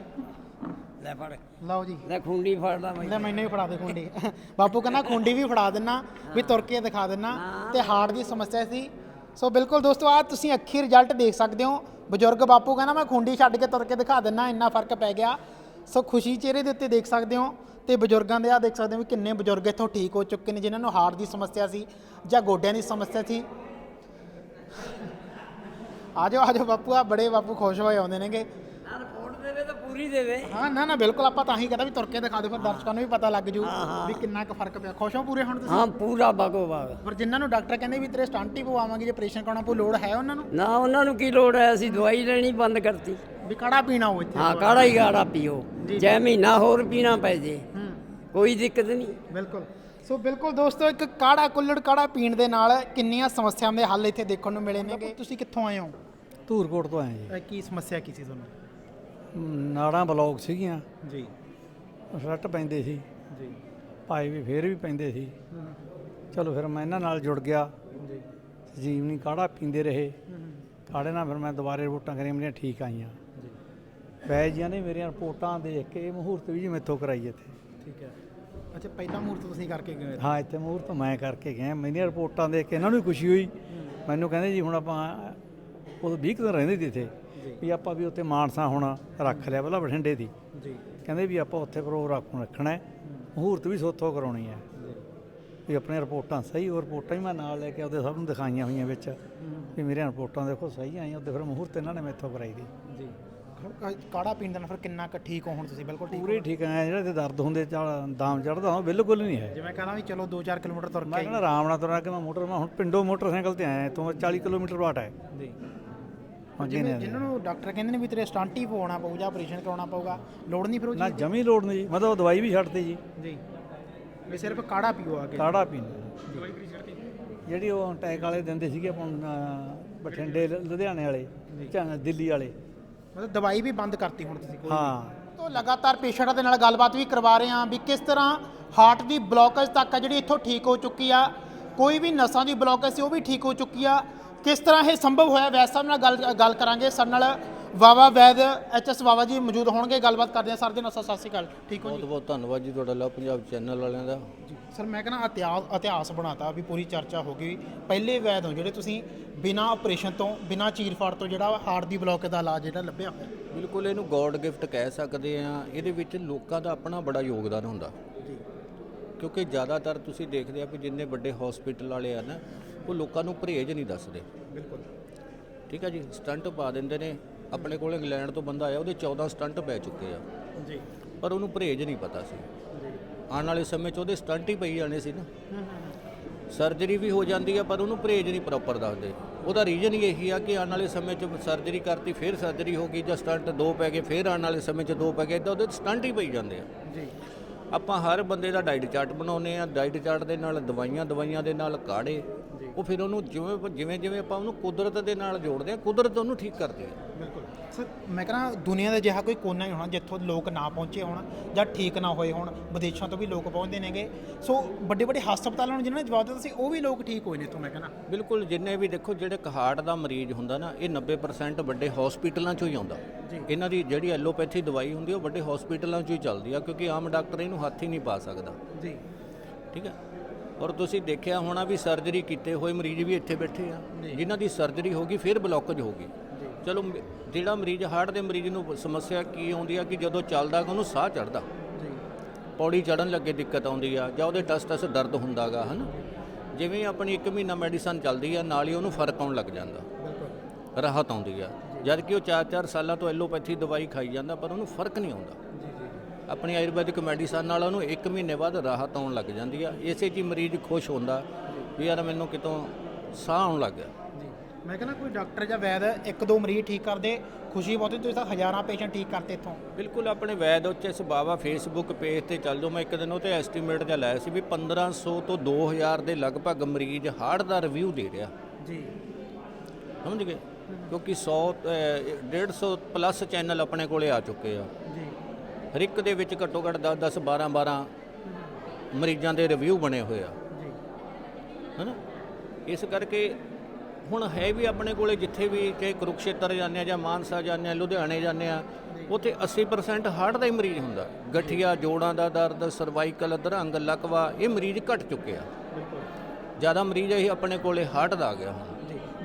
ਲੈ ਫੜ। ਲਓ ਜੀ। ਲੈ ਖੁੰਡੀ ਫੜਦਾ ਬਾਈ। ਲੈ ਮੈਨੂੰ ਵੀ ਫੜਾ ਦੇ ਖੁੰਡੀ। ਬਾਪੂ ਕਹਿੰਦਾ ਖੁੰਡੀ ਵੀ ਫੜਾ ਦੇਣਾ ਵੀ ਤੁਰ ਕੇ ਦਿਖਾ ਦੇਣਾ ਤੇ ਹਾਰਟ ਦੀ ਸਮੱਸਿਆ ਸੀ। ਸੋ ਬਿਲਕੁਲ ਦੋਸਤੋ ਆ ਤੁਸੀਂ ਅੱਖੀ ਰਿਜ਼ਲਟ ਦੇਖ ਸਕਦੇ ਹੋ। ਬਜ਼ੁਰਗ ਬਾਪੂ ਕਹਿੰਦਾ ਮੈਂ ਖੁੰਡੀ ਛੱਡ ਕੇ ਤੁਰ ਕੇ ਦਿਖਾ ਦੇਣਾ ਇੰਨਾ ਫ਼ਰਕ ਪੈ ਗਿਆ। ਸੋ ਖੁਸ਼ੀ ਚਿਹਰੇ ਦੇ ਉੱਤੇ ਦੇਖ ਸਕਦੇ ਹੋ ਤੇ ਬਜ਼ੁਰਗਾਂ ਦੇ ਆ ਦੇਖ ਸਕਦੇ ਹੋ ਵੀ ਕਿੰਨੇ ਬਜ਼ੁਰਗ ਇੱਥੋਂ ਠੀਕ ਹੋ ਚੁੱਕੇ ਨੇ, ਜਿਨ੍ਹਾਂ ਨੂੰ ਹਾਰਟ ਦੀ ਸਮੱਸਿਆ ਸੀ ਜਾਂ ਗੋਡਿਆਂ ਦੀ ਸਮੱਸਿਆ ਸੀ। ਆ ਜਾਓ ਆ ਜਾਓ ਬਾਪੂ ਆ ਬੜੇ ਬਾਪੂ ਖੁਸ਼ ਹੋਏ ਆਉਂਦੇ ਨੇਗੇ। ਦੇਵੇ ਤਾਂ ਪੂਰੀ ਦੇਵੇ। ਹਾਂ ਨਾ ਨਾ ਬਿਲਕੁਲ ਆਪਾਂ ਤਾਂ ਹੀ ਕਹਿੰਦਾ ਵੀ ਤੁਰ ਕੇ ਦਿਖਾ ਦਿਓ ਫਿਰ ਦਰਸ਼ਕਾਂ ਨੂੰ ਵੀ ਪਤਾ ਲੱਗ ਜੂ ਵੀ ਕਿੰਨਾ ਕੁ ਫ਼ਰਕ ਪਿਆ। ਖੁਸ਼ ਹੋ ਪੂਰੇ ਹੁਣ ਤੁਸੀਂ? ਹਾਂ ਪੂਰਾ ਬਾਗੋ ਬਾਗ ਪਰ ਜਿਨ੍ਹਾਂ ਨੂੰ ਡਾਕਟਰ ਕਹਿੰਦੇ ਵੀ ਤੇਰੇ ਸਟੰਟ ਹੀ ਪਵਾਵਾਂਗੇ ਜੇ ਆਪਰੇਸ਼ਨ ਕਰਾਉਣਾ ਪਊ ਲੋੜ ਹੈ ਉਹਨਾਂ ਨੂੰ? ਨਾ ਉਹਨਾਂ ਨੂੰ ਕੀ ਲੋੜ ਹੈ? ਅਸੀਂ ਦਵਾਈ ਲੈਣੀ ਬੰਦ ਕਰਤੀ। ਵੀ ਕਾੜਾ ਪੀਣਾ ਹੋ ਇੱਥੇ। ਹਾਂ ਕਾੜਾ ਹੀ ਕਾੜਾ ਪੀਓ। ਜੇ ਮਹੀਨਾ ਹੋਰ ਪੀਣਾ ਪੈ ਜੇ। ਹੂੰ। ਕੋਈ ਦਿੱਕਤ ਨਹੀਂ। ਬਿਲਕੁਲ। ਸੋ ਬਿਲਕੁਲ ਦੋਸਤੋ ਇੱਕ ਕਾੜਾ ਕੁੱਲੜ ਕਾੜਾ ਪੀਣ ਦੇ ਨਾਲ ਕਿੰਨੀਆਂ ਸਮੱਸਿਆਵਾਂ ਦੇ ਹੱਲ ਇੱਥੇ ਦੇਖਣ ਨੂੰ ਮਿਲੇ ਨੇਗੇ। ਤੁਸੀਂ ਕਿੱਥੋਂ ਆਏ ਹੋ? ਧੂਰਕੋਟ ਤੋਂ ਆਏ ਜੀ। ਕੀ ਸਮੱਸਿਆ ਕੀ ਸੀ ਤੁਹਾਨੂੰ? ਨਾੜਾਂ ਬਲੌਕ ਸੀਗੀਆਂ। ਜੀ। ਰੱਟ ਪੈਂਦੇ ਸੀ। ਜੀ। ਭਾਈ ਵੀ ਫੇਰ ਵੀ ਪੈਂਦੇ ਸੀ। ਚਲੋ ਫਿਰ ਮੈਂ ਇਹਨਾਂ ਨਾਲ ਜੁੜ ਗਿਆ। ਜੀ। ਜੀਵਨੀ ਕਾੜਾ ਪੀਂਦੇ ਰਹੇ। ਕਾੜੇ ਨਾਲ ਫਿਰ ਮੈਂ ਦੁਬਾਰੇ ਰਿਪੋਰਟਾਂ ਕਰੀਆਂ ਮੇਰੀਆਂ ਠੀਕ ਆਈਆਂ। ਜੀ। ਵੈਦ ਜੀਆਂ ਨੇ ਮੇਰੀਆਂ ਰਿਪੋਰਟਾਂ ਦੇਖ ਕੇ ਇਹ ਮਹੂਰਤ ਵੀ ਜੀ ਮੈਥੋਂ ਕਰਾਈ ਇੱਥੇ। ਠੀਕ ਹੈ। ਅੱਛਾ ਪਹਿਲਾ ਮੂਰਤ ਤੁਸੀਂ ਕਰਕੇ ਗਏ? ਹਾਂ ਇੱਥੇ ਮਹੂਰਤ ਮੈਂ ਕਰਕੇ ਗਿਆ। ਮੇਰੀਆਂ ਰਿਪੋਰਟਾਂ ਦੇਖ ਕੇ ਇਹਨਾਂ ਨੂੰ ਵੀ ਖੁਸ਼ੀ ਹੋਈ। ਮੈਨੂੰ ਕਹਿੰਦੇ ਜੀ ਹੁਣ ਆਪਾਂ ਉਦੋਂ 20 ਕੁ ਦਿਨ ਰਹਿੰਦੇ ਸੀ ਇੱਥੇ। ਵੀ ਆਪਾਂ ਵੀ ਉੱਥੇ ਮਾਨਸਾ ਹੁਣ ਰੱਖ ਲਿਆ ਪਹਿਲਾਂ ਬਠਿੰਡੇ ਦੀ। ਜੀ। ਕਹਿੰਦੇ ਵੀ ਆਪਾਂ ਉੱਥੇ ਪ੍ਰੋਗਰਾਮ ਰੱਖਣਾ ਹੈ। ਮਹੂਰਤ ਵੀ ਸੋਥੋਂ ਕਰਾਉਣੀ ਹੈ। ਵੀ ਆਪਣੀਆਂ ਰਿਪੋਰਟਾਂ ਸਹੀ ਹੋਰ ਰਿਪੋਰਟਾਂ ਹੀ ਮੈਂ ਨਾਲ ਲੈ ਕੇ ਉਹਦੇ ਸਭ ਨੂੰ ਦਿਖਾਈਆਂ ਹੋਈਆਂ ਵਿੱਚ। ਵੀ ਮੇਰੀਆਂ ਰਿਪੋਰਟਾਂ ਦੇਖੋ ਸਹੀ ਆਈਆਂ ਉਹਦੇ ਫਿਰ ਮਹੂਰਤ ਇਹਨਾਂ ਨੇ ਮੈਥੋਂ ਕਰਾਈ ਦੀ। ਜੀ। ਕਾੜਾ ਪੀਣ ਦੇ ਨਾਲ ਫਿਰ ਕਿੰਨਾ ਕੁ ਠੀਕ ਹੋ ਹੁਣ ਤੁਸੀਂ? ਬਿਲਕੁਲ ਠੀਕ ਪੂਰੇ ਠੀਕ ਆ ਜਿਹੜਾ ਤੇ ਦਰਦ ਹੁੰਦੇ ਦਾਮ ਚੜਦਾ ਉਹ ਬਿਲਕੁਲ ਨਹੀਂ ਹੈ। ਜਿਵੇਂ ਕਹਿੰਦਾ ਵੀ ਚਲੋ 2-4 ਕਿਲੋਮੀਟਰ ਤੁਰ ਮੈਂ ਕੇ ਕਹਿੰਦਾ ਆਰਾਮ ਨਾਲ ਤੁਰਾਂ ਕਿ ਮੈਂ ਮੋਟਰ ਮੈਂ ਹੁਣ ਪਿੰਡੋਂ ਮੋਟਰਸਾਈਕਲ ਤੇ ਆਇਆ ਤੋਂ 40 ਕਿਲੋਮੀਟਰ ਵਾਟ ਹੈ। ਜੀ। ਜਿਵੇਂ ਨੇ ਜਿਨ੍ਹਾਂ ਨੂੰ ਡਾਕਟਰ ਕਹਿੰਦੇ ਨੇ ਵੀ ਤੇਰੇ ਸਟੰਟ ਹੀ ਪਵਾਉਣਾ ਪਊ ਜਾਂ ਆਪਰੇਸ਼ਨ ਕਰਾਉਣਾ ਪਊਗਾ ਲੋੜ ਨਹੀਂ ਫਿਰ ਉਹ ਨਾ ਚੀਜ਼ ਜਮੀ ਲੋੜ ਨਹੀਂ ਜੀ। ਮਤਲਬ ਦਵਾਈ ਵੀ ਛੱਡਤੀ ਜੀ? ਜੀ। ਵੀ ਸਿਰਫ ਕਾੜਾ ਪੀਓ ਆ ਕੇ। ਕਾੜਾ ਪੀਣਾ ਜਿਹੜੀ ਉਹ ਅਟੈਕ ਵਾਲੇ ਦਿੰਦੇ ਸੀਗੇ ਆਪਾਂ ਨੂੰ, ਅਹ, ਬਠਿੰਡੇ ਲ- ਲੁਧਿਆਣੇ ਵਾਲੇ ਝਾਂ- ਦਿੱਲੀ ਵਾਲੇ। ਮਤਲਬ ਦਵਾਈ ਵੀ ਬੰਦ ਕਰਤੀ ਹੁਣ ਤੁਸੀਂ ਕੋਈ। ਹਾਂ। ਤੋਂ ਲਗਾਤਾਰ ਪੇਸ਼ੈਂਟਾਂ ਦੇ ਨਾਲ ਗੱਲਬਾਤ ਵੀ ਕਰਵਾ ਰਹੇ ਹਾਂ ਵੀ ਕਿਸ ਤਰ੍ਹਾਂ ਹਾਰਟ ਦੀ ਬਲੌਕੇਜ ਤੱਕ ਆ ਜਿਹੜੀ ਇੱਥੋਂ ਠੀਕ ਹੋ ਚੁੱਕੀ ਆ ਕੋਈ ਵੀ ਨਸਾਂ ਦੀ ਬਲੌਕੇਜ ਸੀ ਉਹ ਵੀ ਠੀਕ ਹੋ ਚੁੱਕੀ ਆ ਕਿਸ ਤਰ੍ਹਾਂ ਇਹ ਸੰਭਵ ਹੋਇਆ? ਵੈਦ ਸਾਹਿਬ ਨਾਲ ਗੱਲ ਗੱਲ ਕਰਾਂਗੇ। ਸਰ ਨਾਲ ਵਾਵਾ ਵੈਦ ਐਚਐਸ ਵਾਵਾ ਜੀ ਮੌਜੂਦ ਹੋਣਗੇ। ਗੱਲਬਾਤ ਕਰਦੇ ਹਾਂ। ਸਰ ਦੇ ਨਾਲ ਸਤਿ ਸ਼੍ਰੀ ਅਕਾਲ। ਠੀਕ ਹੋ ਬਹੁਤ ਜੀ? ਬਹੁਤ ਧੰਨਵਾਦ ਜੀ ਤੁਹਾਡਾ ਲਵ ਪੰਜਾਬ ਚੈਨਲ ਵਾਲਿਆਂ ਦਾ। ਸਰ ਮੈਂ ਕਹਿੰਦਾ ਇਤਿਹਾਸ ਇਤਿਹਾਸ ਬਣਾਤਾ ਵੀ ਪੂਰੀ ਚਰਚਾ ਹੋ ਗਈ। ਪਹਿਲੇ ਵੈਦ ਹੋ ਜਿਹੜੇ ਤੁਸੀਂ ਬਿਨਾ ਆਪਰੇਸ਼ਨ ਤੋਂ ਬਿਨਾ ਚੀਰਫਾੜ ਤੋਂ ਜਿਹੜਾ ਹਾਰਟ ਦੀ ਬਲੌਕੇਜ ਦਾ ਇਲਾਜ ਜਿਹੜਾ ਲੱਭਿਆ ਹੋਇਆ। ਬਿਲਕੁਲ ਇਹਨੂੰ ਗੋਡ ਗਿਫਟ ਕਹਿ ਸਕਦੇ ਆ ਇਹਦੇ ਵਿੱਚ ਲੋਕਾਂ ਦਾ ਆਪਣਾ ਬੜਾ ਯੋਗਦਾਨ ਹੁੰਦਾ। ਜੀ। ਕਿਉਂਕਿ ਜ਼ਿਆਦਾਤਰ ਤੁਸੀਂ ਦੇਖਦੇ ਆ ਕਿ ਜਿੰਨੇ ਵੱਡੇ ਹਸਪੀਟਲ ਵਾਲੇ ਆ ਨਾ ਉਹ ਲੋਕਾਂ ਨੂੰ ਪਰਹੇਜ਼ ਨਹੀਂ ਦੱਸਦੇ। ਬਿਲਕੁਲ। ਠੀਕ ਹੈ ਜੀ ਸਟੰਟ ਪਾ ਦਿੰਦੇ ਨੇ ਆਪਣੇ ਕੋਲ ਇੰਗਲੈਂਡ ਤੋਂ ਬੰਦਾ ਆਇਆ ਉਹਦੇ 14 ਸਟੰਟ ਪੈ ਚੁੱਕੇ ਆ। ਜੀ। ਪਰ ਉਹਨੂੰ ਪਰਹੇਜ਼ ਨਹੀਂ ਪਤਾ ਸੀ। ਆਉਣ ਵਾਲੇ ਸਮੇਂ 'ਚ ਉਹਦੇ ਸਟੰਟ ਹੀ ਪਈ ਜਾਣੇ ਸੀ ਨਾ। ਸਰਜਰੀ ਵੀ ਹੋ ਜਾਂਦੀ ਆ ਪਰ ਉਹਨੂੰ ਪਰਹੇਜ਼ ਨਹੀਂ ਪ੍ਰੋਪਰ ਦੱਸਦੇ। ਉਹਦਾ ਰੀਜ਼ਨ ਹੀ ਇਹੀ ਆ ਕਿ ਆਉਣ ਵਾਲੇ ਸਮੇਂ 'ਚ ਸਰਜਰੀ ਕਰਤੀ ਫਿਰ ਸਰਜਰੀ ਹੋ ਗਈ ਜਾਂ ਸਟੰਟ ਦੋ ਪੈ ਗਏ ਫਿਰ ਆਉਣ ਵਾਲੇ ਸਮੇਂ 'ਚ ਦੋ ਪੈ ਗਏ ਇਦਾਂ ਉਹਦੇ ਸਟੰਟ ਹੀ ਪਈ ਜਾਂਦੇ ਆ। ਜੀ। ਆਪਾਂ ਹਰ ਬੰਦੇ ਦਾ ਡਾਈਟ ਚਾਰਟ ਬਣਾਉਨੇ ਆ ਡਾਈਟ ਚਾਰਟ ਦੇ ਨਾਲ ਦਵਾਈਆਂ ਦਵਾਈਆਂ ਦੇ ਨਾਲ ਕਾੜੇ। ਉਹ ਫਿਰ ਉਹਨੂੰ ਜਿਵੇਂ ਜਿਵੇਂ ਜਿਵੇਂ ਆਪਾਂ ਉਹਨੂੰ ਕੁਦਰਤ ਦੇ ਨਾਲ ਜੋੜਦੇ ਆ ਕੁਦਰਤ ਉਹਨੂੰ ਠੀਕ ਕਰਦੀ ਹੈ ਬਿਲਕੁਲ। ਸਰ ਮੈਂ ਕਹਿੰਦਾ ਦੁਨੀਆ ਦਾ ਜਿਹਾ ਕੋਈ ਕੋਨਾ ਹੀ ਹੋਣਾ ਜਿੱਥੋਂ ਲੋਕ ਨਾ ਪਹੁੰਚੇ ਹੋਣ ਜਾਂ ਠੀਕ ਨਾ ਹੋਏ ਹੋਣ ਵਿਦੇਸ਼ਾਂ ਤੋਂ ਵੀ ਲੋਕ ਪਹੁੰਚਦੇ ਨੇਗੇ ਸੋ ਵੱਡੇ ਵੱਡੇ ਹਸਪਤਾਲਾਂ ਨੂੰ ਜਿਨ੍ਹਾਂ ਨੇ ਜਵਾਬ ਦਿੱਤਾ ਸੀ ਉਹ ਵੀ ਲੋਕ ਠੀਕ ਹੋਏ ਨੇ ਇੱਥੋਂ ਮੈਂ ਕਹਿੰਦਾ। ਬਿਲਕੁਲ ਜਿੰਨੇ ਵੀ ਦੇਖੋ ਜਿਹੜੇ ਹਾਰਟ ਦਾ ਮਰੀਜ਼ ਹੁੰਦਾ ਨਾ ਇਹ 90% ਵੱਡੇ ਹਸਪੀਟਲਾਂ 'ਚੋਂ ਹੀ ਆਉਂਦਾ। ਇਹਨਾਂ ਦੀ ਜਿਹੜੀ ਐਲੋਪੈਥੀ ਦਵਾਈ ਹੁੰਦੀ ਉਹ ਵੱਡੇ ਹਸਪੀਟਲਾਂ 'ਚੋਂ ਹੀ ਚੱਲਦੀ ਆ ਕਿਉਂਕਿ ਆਮ ਡਾਕਟਰ ਇਹਨੂੰ ਹੱਥ ਹੀ ਨਹੀਂ ਪਾ ਸਕਦਾ। ਜੀ। ਠੀਕ ਹੈ ਔਰ ਤੁਸੀਂ ਦੇਖਿਆ ਹੋਣਾ ਵੀ ਸਰਜਰੀ ਕੀਤੇ ਹੋਏ ਮਰੀਜ਼ ਵੀ ਇੱਥੇ ਬੈਠੇ ਆ। ਜਿਨ੍ਹਾਂ ਦੀ ਸਰਜਰੀ ਹੋ ਗਈ ਫਿਰ ਬਲੌਕੇਜ ਹੋ ਗਈ। ਚਲੋ ਜਿਹੜਾ ਮਰੀਜ਼ ਹਾਰਟ ਦੇ ਮਰੀਜ਼ ਨੂੰ ਸਮੱਸਿਆ ਕੀ ਆਉਂਦੀ ਆ ਕਿ ਜਦੋਂ ਚੱਲਦਾ ਉਹਨੂੰ ਸਾਹ ਚੜਦਾ ਪੌੜੀ ਚੜਨ ਲੱਗੇ ਦਿੱਕਤ ਆਉਂਦੀ ਆ ਜਾਂ ਉਹਦੇ ਟਸ ਟਸ ਦਰਦ ਹੁੰਦਾਗਾ ਹਨ? ਜਿਵੇਂ ਆਪਣੀ 1 ਮਹੀਨਾ ਮੈਡੀਸਨ ਚੱਲਦੀ ਆ ਨਾਲ ਹੀ ਉਹਨੂੰ ਫ਼ਰਕ ਆਉਣ ਲੱਗ ਜਾਂਦਾ। ਰਾਹਤ ਆਉਂਦੀ ਆ। ਜਦ ਕਿ ਉਹ 4-4 ਸਾਲਾਂ ਤੋਂ ਐਲੋਪੈਥੀ ਦਵਾਈ ਖਾਈ ਜਾਂਦਾ ਪਰ ਉਹਨੂੰ ਫ਼ਰਕ ਨਹੀਂ ਆਉਂਦਾ। ਆਪਣੀ ਆਯੁਰਵੈਦਿਕ ਮੈਡੀਸਨ ਨਾਲ ਉਹਨੂੰ 1 ਮਹੀਨੇ ਬਾਅਦ ਰਾਹਤ ਆਉਣ ਲੱਗ ਜਾਂਦੀ ਆ। ਇਸੇ ਹੀ ਮਰੀਜ਼ ਖੁਸ਼ ਹੁੰਦਾ ਵੀ ਯਾਰ ਮੈਨੂੰ ਕਿਤੋਂ ਸਾਹ ਆਉਣ ਲੱਗ ਗਿਆ। ਜੀ। ਮੈਂ ਕਹਿੰਦਾ ਕੋਈ ਡਾਕਟਰ ਜਾਂ ਵੈਦ ਇੱਕ ਦੋ ਮਰੀਜ਼ ਠੀਕ ਕਰਦੇ ਖੁਸ਼ੀ ਬਹੁਤ ਹੁੰਦੀ ਤੁਸੀਂ ਤਾਂ ਹਜ਼ਾਰਾਂ ਪੇਸ਼ੈਂਟ ਠੀਕ ਕਰਤੇ ਇੱਥੋਂ। ਬਿਲਕੁਲ ਆਪਣੇ ਵੈਦ ਉੱਚ ਬਾਵਾ ਫੇਸਬੁੱਕ ਪੇਜ ਤੇ ਚੱਲ ਜਾਓ। ਮੈਂ ਇੱਕ ਦਿਨ ਉਹ ਤੇ ਐਸਟੀਮੇਟ ਜਿਹਾ ਲਾਇਆ ਸੀ ਵੀ 1500 ਤੋਂ 2000 ਦੇ ਲਗਭਗ ਮਰੀਜ਼ ਹਾਰਟ ਦਾ ਰਿਵਿਊ ਦੇ ਰਿਹਾ। ਜੀ। ਸਮਝ ਗਏ? ਕਿਉਂਕਿ 100 ਅਹ, 150 ਪਲੱਸ ਚੈਨਲ ਆਪਣੇ ਕੋਲੇ ਆ ਚੁੱਕੇ ਆ। ਜੀ। ਹਰ ਇੱਕ ਦੇ ਵਿੱਚ ਘੱਟੋ ਘੱਟ 10 10 12 12 ਮਰੀਜ਼ਾਂ ਦੇ ਰਿਵਿਊ ਬਣੇ ਹੋਏ ਆ। ਜੀ। ਹੈਨਾ? ਇਸ ਕਰਕੇ ਹੁਣ ਹੈ ਵੀ ਆਪਣੇ ਕੋਲੇ ਜਿੱਥੇ ਵੀ ਚਾਹੇ ਕੁਰੂਕਸ਼ੇਤਰ ਜਾਂਦੇ ਆ ਜਾਂ ਮਾਨਸਾ ਜਾਂਦੇ ਆ ਲੁਧਿਆਣੇ ਜਾਂਦੇ ਆ ਉੱਥੇ 80% ਹਾਰਟ ਦਾ ਹੀ ਮਰੀਜ਼ ਹੁੰਦਾ। ਗਠੀਆ ਜੋੜਾਂ ਦਾ ਦਰਦ ਸਰਵਾਈਕਲ ਅਧਰੰਗ ਲਕਵਾ ਇਹ ਮਰੀਜ਼ ਘਟ ਚੁੱਕੇ ਆ। ਜ਼ਿਆਦਾ ਮਰੀਜ਼ ਇਹ ਆਪਣੇ ਕੋਲੇ ਹਾਰਟ ਦਾ ਆ ਗਿਆ ਹੁਣ।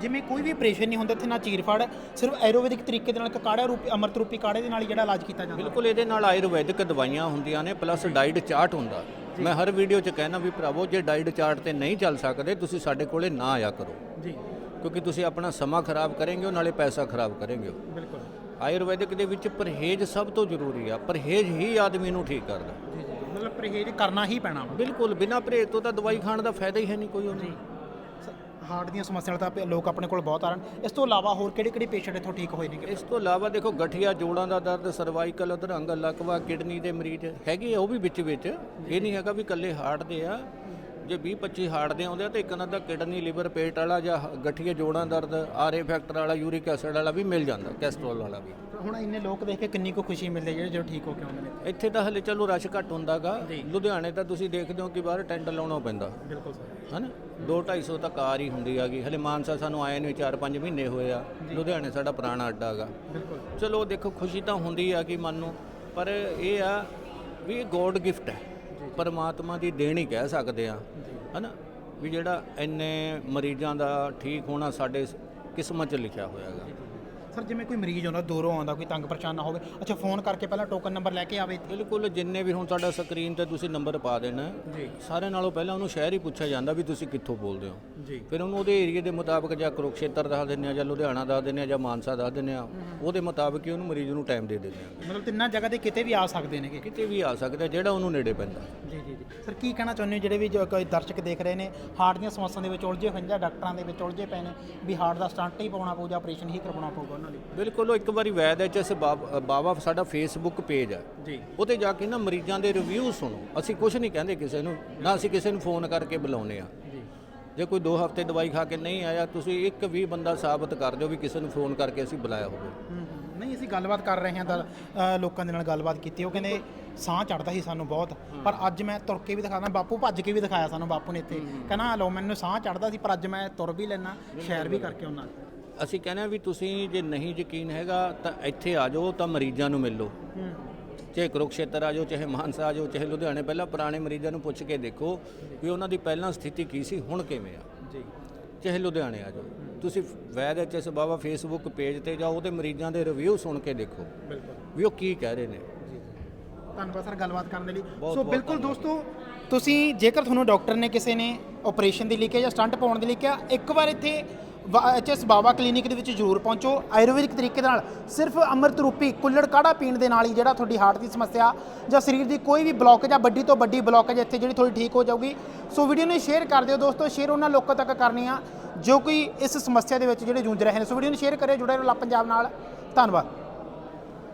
ਜਿਵੇਂ ਕੋਈ ਵੀ ਆਪਰੇਸ਼ਨ ਨਹੀਂ ਹੁੰਦਾ ਇੱਥੇ ਨਾ ਚੀਰਫਾੜ ਸਿਰਫ ਐਰੋਵੈਦਿਕ ਤਰੀਕੇ ਦੇ ਨਾਲ ਇੱਕ ਕਾੜਾ ਰੂਪੀ ਅੰਮ੍ਰਿਤ ਰੂਪੀ ਕਾੜੇ ਦੇ ਨਾਲ ਹੀ ਜਿਹੜਾ ਇਲਾਜ ਕੀਤਾ ਜਾਂਦਾ। ਬਿਲਕੁਲ ਇਹਦੇ ਨਾਲ ਆਯੁਰਵੈਦਿਕ ਦਵਾਈਆਂ ਹੁੰਦੀਆਂ ਨੇ ਪਲੱਸ ਡਾਈਟ ਚਾਰਟ ਹੁੰਦਾ। ਮੈਂ ਹਰ ਵੀਡੀਓ 'ਚ ਕਹਿਣਾ ਵੀ ਭਰਾਵੋ ਜੇ ਡਾਈਟ ਚਾਰਟ ਤੇ ਨਹੀਂ ਚੱਲ ਸਕਦੇ ਤੁਸੀਂ ਸਾਡੇ ਕੋਲੇ ਨਾ ਆਇਆ ਕਰੋ। ਜੀ। ਕਿਉਂਕਿ ਤੁਸੀਂ ਆਪਣਾ ਸਮਾਂ ਖਰਾਬ ਕਰੋਗੇ ਨਾਲੇ ਪੈਸਾ ਖਰਾਬ ਕਰੋਗੇ। ਬਿਲਕੁਲ। ਆਯੁਰਵੈਦਿਕ ਦੇ ਵਿੱਚ ਪਰਹੇਜ਼ ਸਭ ਤੋਂ ਜ਼ਰੂਰੀ ਆ ਪਰਹੇਜ਼ ਹੀ ਆਦਮੀ ਨੂੰ ਠੀਕ ਕਰਦਾ। ਜੀ ਜੀ ਮਤਲਬ ਪਰਹੇਜ਼ ਕਰਨਾ ਹੀ ਪੈਣਾ ਬਿਲਕੁਲ ਬਿਨਾਂ ਪਰਹੇਜ਼ ਤੋਂ ਤਾਂ ਦਵਾਈ ਖਾਣ ਦਾ ਫਾਇਦਾ ਹੀ ਹੈ ਨਹੀਂ ਕੋਈ ਉਹਨੂੰ। ਹਾਰਟ ਦੀਆਂ ਸਮੱਸਿਆਵਾਂ ਤਾਂ ਪ- ਲੋਕ ਆਪਣੇ ਕੋਲ ਬਹੁਤ ਆ ਰਹੇ ਹਨ ਇਸ ਤੋਂ ਇਲਾਵਾ ਹੋਰ ਕਿਹੜੇ ਕਿਹੜੇ ਪੇਸ਼ੈਂਟ ਇੱਥੋਂ ਠੀਕ ਹੋਏ ਨੇ? ਇਸ ਤੋਂ ਇਲਾਵਾ ਦੇਖੋ, ਗਠੀਆ, ਜੋੜਾਂ ਦਾ ਦਰਦ, ਸਰਵਾਈਕਲ, ਅਧਰੰਗ ਲਕਵਾ ਕਿਡਨੀ ਦੇ ਮਰੀਜ਼ ਹੈਗੇ ਆ, ਉਹ ਵੀ ਵਿੱਚ ਵਿੱਚ। ਇਹ ਨਹੀਂ ਹੈਗਾ ਵੀ ਇਕੱਲੇ ਹਾਰਟ ਦੇ ਆ ਜੇ 20 25 ਹਾਰਟ ਦੇ ਆਉਂਦੇ ਆ ਤਾਂ ਇੱਕ ਨਾ ਦਾ ਕਿਡਨੀ ਲਿਵਰ ਪੇਟ ਵਾਲਾ ਜਾਂ ਗਠੀਆ ਜੋੜਾਂ ਦਰਦ ਆਰਏ ਫੈਕਟਰ ਵਾਲਾ ਯੂਰਿਕ ਐਸਿਡ ਵਾਲਾ ਵੀ ਮਿਲ ਜਾਂਦਾ ਕੈਸਟਰੋਲ ਵਾਲਾ ਵੀ। ਹੁਣ ਇੰਨੇ ਲੋਕ ਦੇਖ ਕੇ ਕਿੰਨੀ ਕੁ ਖੁਸ਼ੀ ਮਿਲਦੀ ਜਿਹੜੇ ਜਦੋਂ ਠੀਕ ਹੋ ਕੇ ਆਉਂਦੇ ਨੇ? ਇੱਥੇ ਤਾਂ ਹਲੇ ਚਲੋ ਰਸ਼ ਘੱਟ ਹੁੰਦਾਗਾ। ਲੁਧਿਆਣੇ ਤਾਂ ਤੁਸੀਂ ਦੇਖਦੇ ਹੋ ਕਿ ਬਾਹਰ ਟੈਂਟ ਲਾਉਣਾ ਪੈਂਦਾ। ਬਿਲਕੁਲ ਸਰ। ਹਨਾ? 2-250 ਤਾਂ ਕਾਰ ਹੀ ਹੁੰਦੀ ਹੈਗੀ। ਹਲੇ ਮਾਨਸਾ ਸਾਨੂੰ ਆਏ ਨੂੰ 4-5 ਮਹੀਨੇ ਹੋਏ ਆ। ਲੁਧਿਆਣੇ ਸਾਡਾ ਪੁਰਾਣਾ ਅੱਡਾ ਹੈਗਾ। ਬਿਲਕੁਲ। ਚਲੋ ਦੇਖੋ ਖੁਸ਼ੀ ਤਾਂ ਹੁੰਦੀ ਆ ਕਿ ਮਨ ਨੂੰ ਪਰ ਇਹ ਆ ਵੀ ਇਹ ਗੋਡ ਗਿਫਟ ਹੈ। ਪਰਮਾਤਮਾ ਦੀ ਦੇਣ ਹੀ ਕਹਿ ਸਕਦੇ ਆ ਹਨਾ? ਵੀ ਜਿਹੜਾ ਇੰਨੇ ਮਰੀਜ਼ਾਂ ਦਾ ਠੀਕ ਹੋਣਾ ਸਾਡੇ ਕਿਸਮਤ 'ਚ ਲਿਖਿਆ ਹੋਇਆ ਹੈਗਾ। ਸਰ ਜਿਵੇਂ ਕੋਈ ਮਰੀਜ਼ ਆਉਂਦਾ ਦੂਰੋਂ ਆਉਂਦਾ ਕੋਈ ਤੰਗ ਪਰੇਸ਼ਾਨ ਨਾ ਹੋਵੇ। ਅੱਛਾ ਫੋਨ ਕਰਕੇ ਪਹਿਲਾਂ ਟੋਕਨ ਨੰਬਰ ਲੈ ਕੇ ਆਵੇ ਬਿਲਕੁਲ ਜਿੰਨੇ ਵੀ ਹੁਣ ਤੁਹਾਡਾ ਸਕਰੀਨ ਤੇ ਤੁਸੀਂ ਨੰਬਰ ਪਾ ਦੇਣਾ ਜੀ। ਸਾਰੇ ਨਾਲੋਂ ਪਹਿਲਾਂ ਉਹਨੂੰ ਸ਼ਹਿਰ ਹੀ ਪੁੱਛਿਆ ਜਾਂਦਾ ਵੀ ਤੁਸੀਂ ਕਿੱਥੋਂ ਬੋਲਦੇ ਹੋ। ਜੀ। ਫਿਰ ਉਹਨੂੰ ਉਹਦੇ ਏਰੀਆ ਦੇ ਮੁਤਾਬਕ ਜਾਂ ਕੁਰੂਕਸ਼ੇਤਰ ਦੱਸ ਦਿੰਦੇ ਆ ਜਾਂ ਲੁਧਿਆਣਾ ਦੱਸ ਦਿੰਦੇ ਆ ਜਾਂ ਮਾਨਸਾ ਦੱਸ ਦਿੰਦੇ ਆ ਉਹਦੇ ਮੁਤਾਬਕ ਹੀ ਉਹਨੂੰ ਮਰੀਜ਼ ਨੂੰ ਟਾਈਮ ਦੇ ਦਿੰਦੇ ਆ ਮਤਲਬ ਤਿੰਨਾਂ ਜਗ੍ਹਾ ਤੇ ਕਿਤੇ ਵੀ ਆ ਸਕਦੇ ਨੇਗੇ। ਕਿਤੇ ਵੀ ਆ ਸਕਦਾ ਜਿਹੜਾ ਉਹਨੂੰ ਨੇੜੇ ਪੈਂਦਾ। ਜੀ ਜੀ ਜੀ। ਸਰ ਕੀ ਕਹਿਣਾ ਚਾਹੁੰਦੇ ਹੋ ਜਿਹੜੇ ਵੀ ਜੋ ਕੋਈ ਦਰਸ਼ਕ ਦੇਖ ਰਹੇ ਨੇ ਹਾਰਟ ਦੀਆਂ ਸਮੱਸਿਆਵਾਂ ਦੇ ਵਿੱਚ ਉਲਝੇ ਹੋਏ ਨੇ ਜਾਂ ਡਾਕਟਰਾਂ ਦੇ ਵਿੱਚ ਉਲਝੇ ਪਏ ਨੇ ਵੀ ਹਾਰਟ ਦਾ ਸਟੰਟ ਹੀ ਪਾਉਣਾ ਪਊ ਜਾਂ ਆਪਰੇਸ਼ਨ ਹੀ ਕਰਵਾਉਣਾ ਪਊਗਾ ਉਹਨਾਂ ਲਈ ਬਿਲਕੁਲ ਉਹ ਇੱਕ ਵਾਰੀ ਵੈਦ ਐਚ ਐਸ ਬਾਬਾ ਸਾਡਾ ਫੇਸਬੁੱਕ ਪੇਜ ਹੈ। ਜੀ। ਉਹਤੇ ਜਾ ਕੇ ਨਾ ਮਰੀਜ਼ਾਂ ਦੇ ਰਿਵਿਊ ਸੁਣੋ। ਅਸੀਂ ਕੁਝ ਨਹੀਂ ਕਹਿੰਦੇ ਕਿਸੇ ਨੂੰ ਨਾ ਅਸੀਂ ਕਿਸੇ ਨੂੰ ਫੋਨ ਕਰਕੇ ਬੁਲਾਉਂਦੇ ਆ ਜੇ। ਕੋਈ 2 ਹਫ਼ਤੇ ਦਵਾਈ ਖਾ ਕੇ ਨਹੀਂ ਆਇਆ ਤੁਸੀਂ ਇੱਕ ਵੀ ਬੰਦਾ ਸਾਬਤ ਕਰ ਦਿਓ ਵੀ ਕਿਸੇ ਨੂੰ ਫੋਨ ਕਰਕੇ ਅਸੀਂ ਬੁਲਾਇਆ ਹੋਵੇ। ਨਹੀਂ ਅਸੀਂ ਗੱਲਬਾਤ ਕਰ ਰਹੇ ਹਾਂ ਤਾਂ ਲੋਕਾਂ ਦੇ ਨਾਲ ਗੱਲਬਾਤ ਕੀਤੀ ਉਹ ਕਹਿੰਦੇ ਸਾਹ ਚੜਦਾ ਸੀ ਸਾਨੂੰ ਬਹੁਤ। ਪਰ ਅੱਜ ਮੈਂ ਤੁਰ ਕੇ ਵੀ ਦਿਖਾਣਾ ਬਾਪੂ ਭੱਜ ਕੇ ਵੀ ਦਿਖਾਇਆ ਸਾਨੂੰ ਬਾਪੂ ਨੇ ਇੱਥੇ। ਕਹਿੰਦਾ ਲੋ ਮੈਨੂੰ ਸਾਹ ਚੜਦਾ ਸੀ ਪਰ ਅੱਜ ਮੈਂ ਤੁਰ ਵੀ ਲੈਣਾ ਸ਼ੈਰ ਵੀ ਕਰਕੇ ਆਉਣਾ ਅਸੀਂ ਕਹਿੰਦੇ ਆ ਵੀ ਤੁਸੀਂ ਜੇ ਨਹੀਂ ਯਕੀਨ ਹੈਗਾ ਤਾਂ ਇੱਥੇ ਆ ਜਾਓ ਤਾਂ ਮਰੀਜ਼ਾਂ ਨੂੰ ਮਿਲ। ਲਓ ਚਾਹੇ ਕੁਰੂਕਸ਼ੇਤਰ ਆ ਜਾਓ ਚਾਹੇ ਮਾਨਸਾ ਆ ਜਾਓ ਚਾਹੇ ਲੁਧਿਆਣੇ ਪਹਿਲਾਂ ਪੁਰਾਣੇ ਮਰੀਜ਼ਾਂ ਨੂੰ ਪੁੱਛ ਕੇ ਦੇਖੋ ਵੀ ਉਹਨਾਂ ਦੀ ਪਹਿਲਾਂ ਸਥਿਤੀ ਕੀ ਸੀ ਹੁਣ ਕਿਵੇਂ ਆ। ਜੀ। ਚਾਹੇ ਲੁਧਿਆਣੇ ਆ ਜਾਓ। ਤੁਸੀਂ ਵੈਦ ਐਚਐਸ ਬਾਬਾ ਫੇਸਬੁੱਕ ਪੇਜ ਤੇ ਜਾਓ ਉਹਦੇ ਮਰੀਜ਼ਾਂ ਦੇ ਰਿਵਿਊ ਸੁਣ ਕੇ ਦੇਖੋ। ਵੀ ਉਹ ਕੀ ਕਹਿ ਰਹੇ ਨੇ। ਧੰਨਵਾਦ ਸਰ ਗੱਲਬਾਤ ਕਰਨ ਦੇ ਲਈ। ਸੋ ਬਿਲਕੁਲ ਦੋਸਤੋ ਤੁਸੀਂ ਜੇਕਰ ਤੁਹਾਨੂੰ ਡਾਕਟਰ ਨੇ ਕਿਸੇ ਨੇ ਆਪਰੇਸ਼ਨ ਦੀ ਲਿਖਿਆ ਜਾਂ ਸਟੰਟ ਪਾਉਣ ਦੀ ਲਿਖਿਆ ਇੱਕ ਵਾਰ ਇੱਥੇ ਐਚਐਸ ਬਾਬਾ ਕਲੀਨਿਕ ਦੇ ਵਿੱਚ ਜ਼ਰੂਰ ਪਹੁੰਚੋ। ਆਯੁਰਵੈਦਿਕ ਤਰੀਕੇ ਦੇ ਨਾਲ ਸਿਰਫ ਅੰਮ੍ਰਿਤ ਰੂਪੀ ਕੁੱਲੜ ਕਾੜਾ ਪੀਣ ਦੇ ਨਾਲ ਹੀ ਜਿਹੜਾ ਤੁਹਾਡੀ ਹਾਰਟ ਦੀ ਸਮੱਸਿਆ ਜਾਂ ਸਰੀਰ ਦੀ ਕੋਈ ਵੀ ਬਲੌਕ ਆ ਵੱਡੀ ਤੋਂ ਵੱਡੀ ਬਲੌਕ ਇੱਥੇ ਜਿਹੜੀ ਤੁਹਾਡੀ ਠੀਕ ਹੋ ਜਾਊਗੀ। ਸੋ ਵੀਡੀਓ ਨੂੰ ਸ਼ੇਅਰ ਕਰ ਦਿਓ ਦੋਸਤੋ, ਸ਼ੇਅਰ ਉਹਨਾਂ ਲੋਕਾਂ ਤੱਕ ਕਰਨੀ ਆ ਜੋ ਕੋਈ ਇਸ ਸਮੱਸਿਆ ਦੇ ਵਿੱਚ ਜਿਹੜੇ ਜੂਝ ਰਹੇ ਨੇ। ਸੋ ਵੀਡੀਓ ਨੂੰ ਸ਼ੇਅਰ ਕਰਿਓ, ਜੁੜੇ ਰਹੋ ਲਾ ਪੰਜਾਬ ਨਾਲ। ਧੰਨਵਾਦ।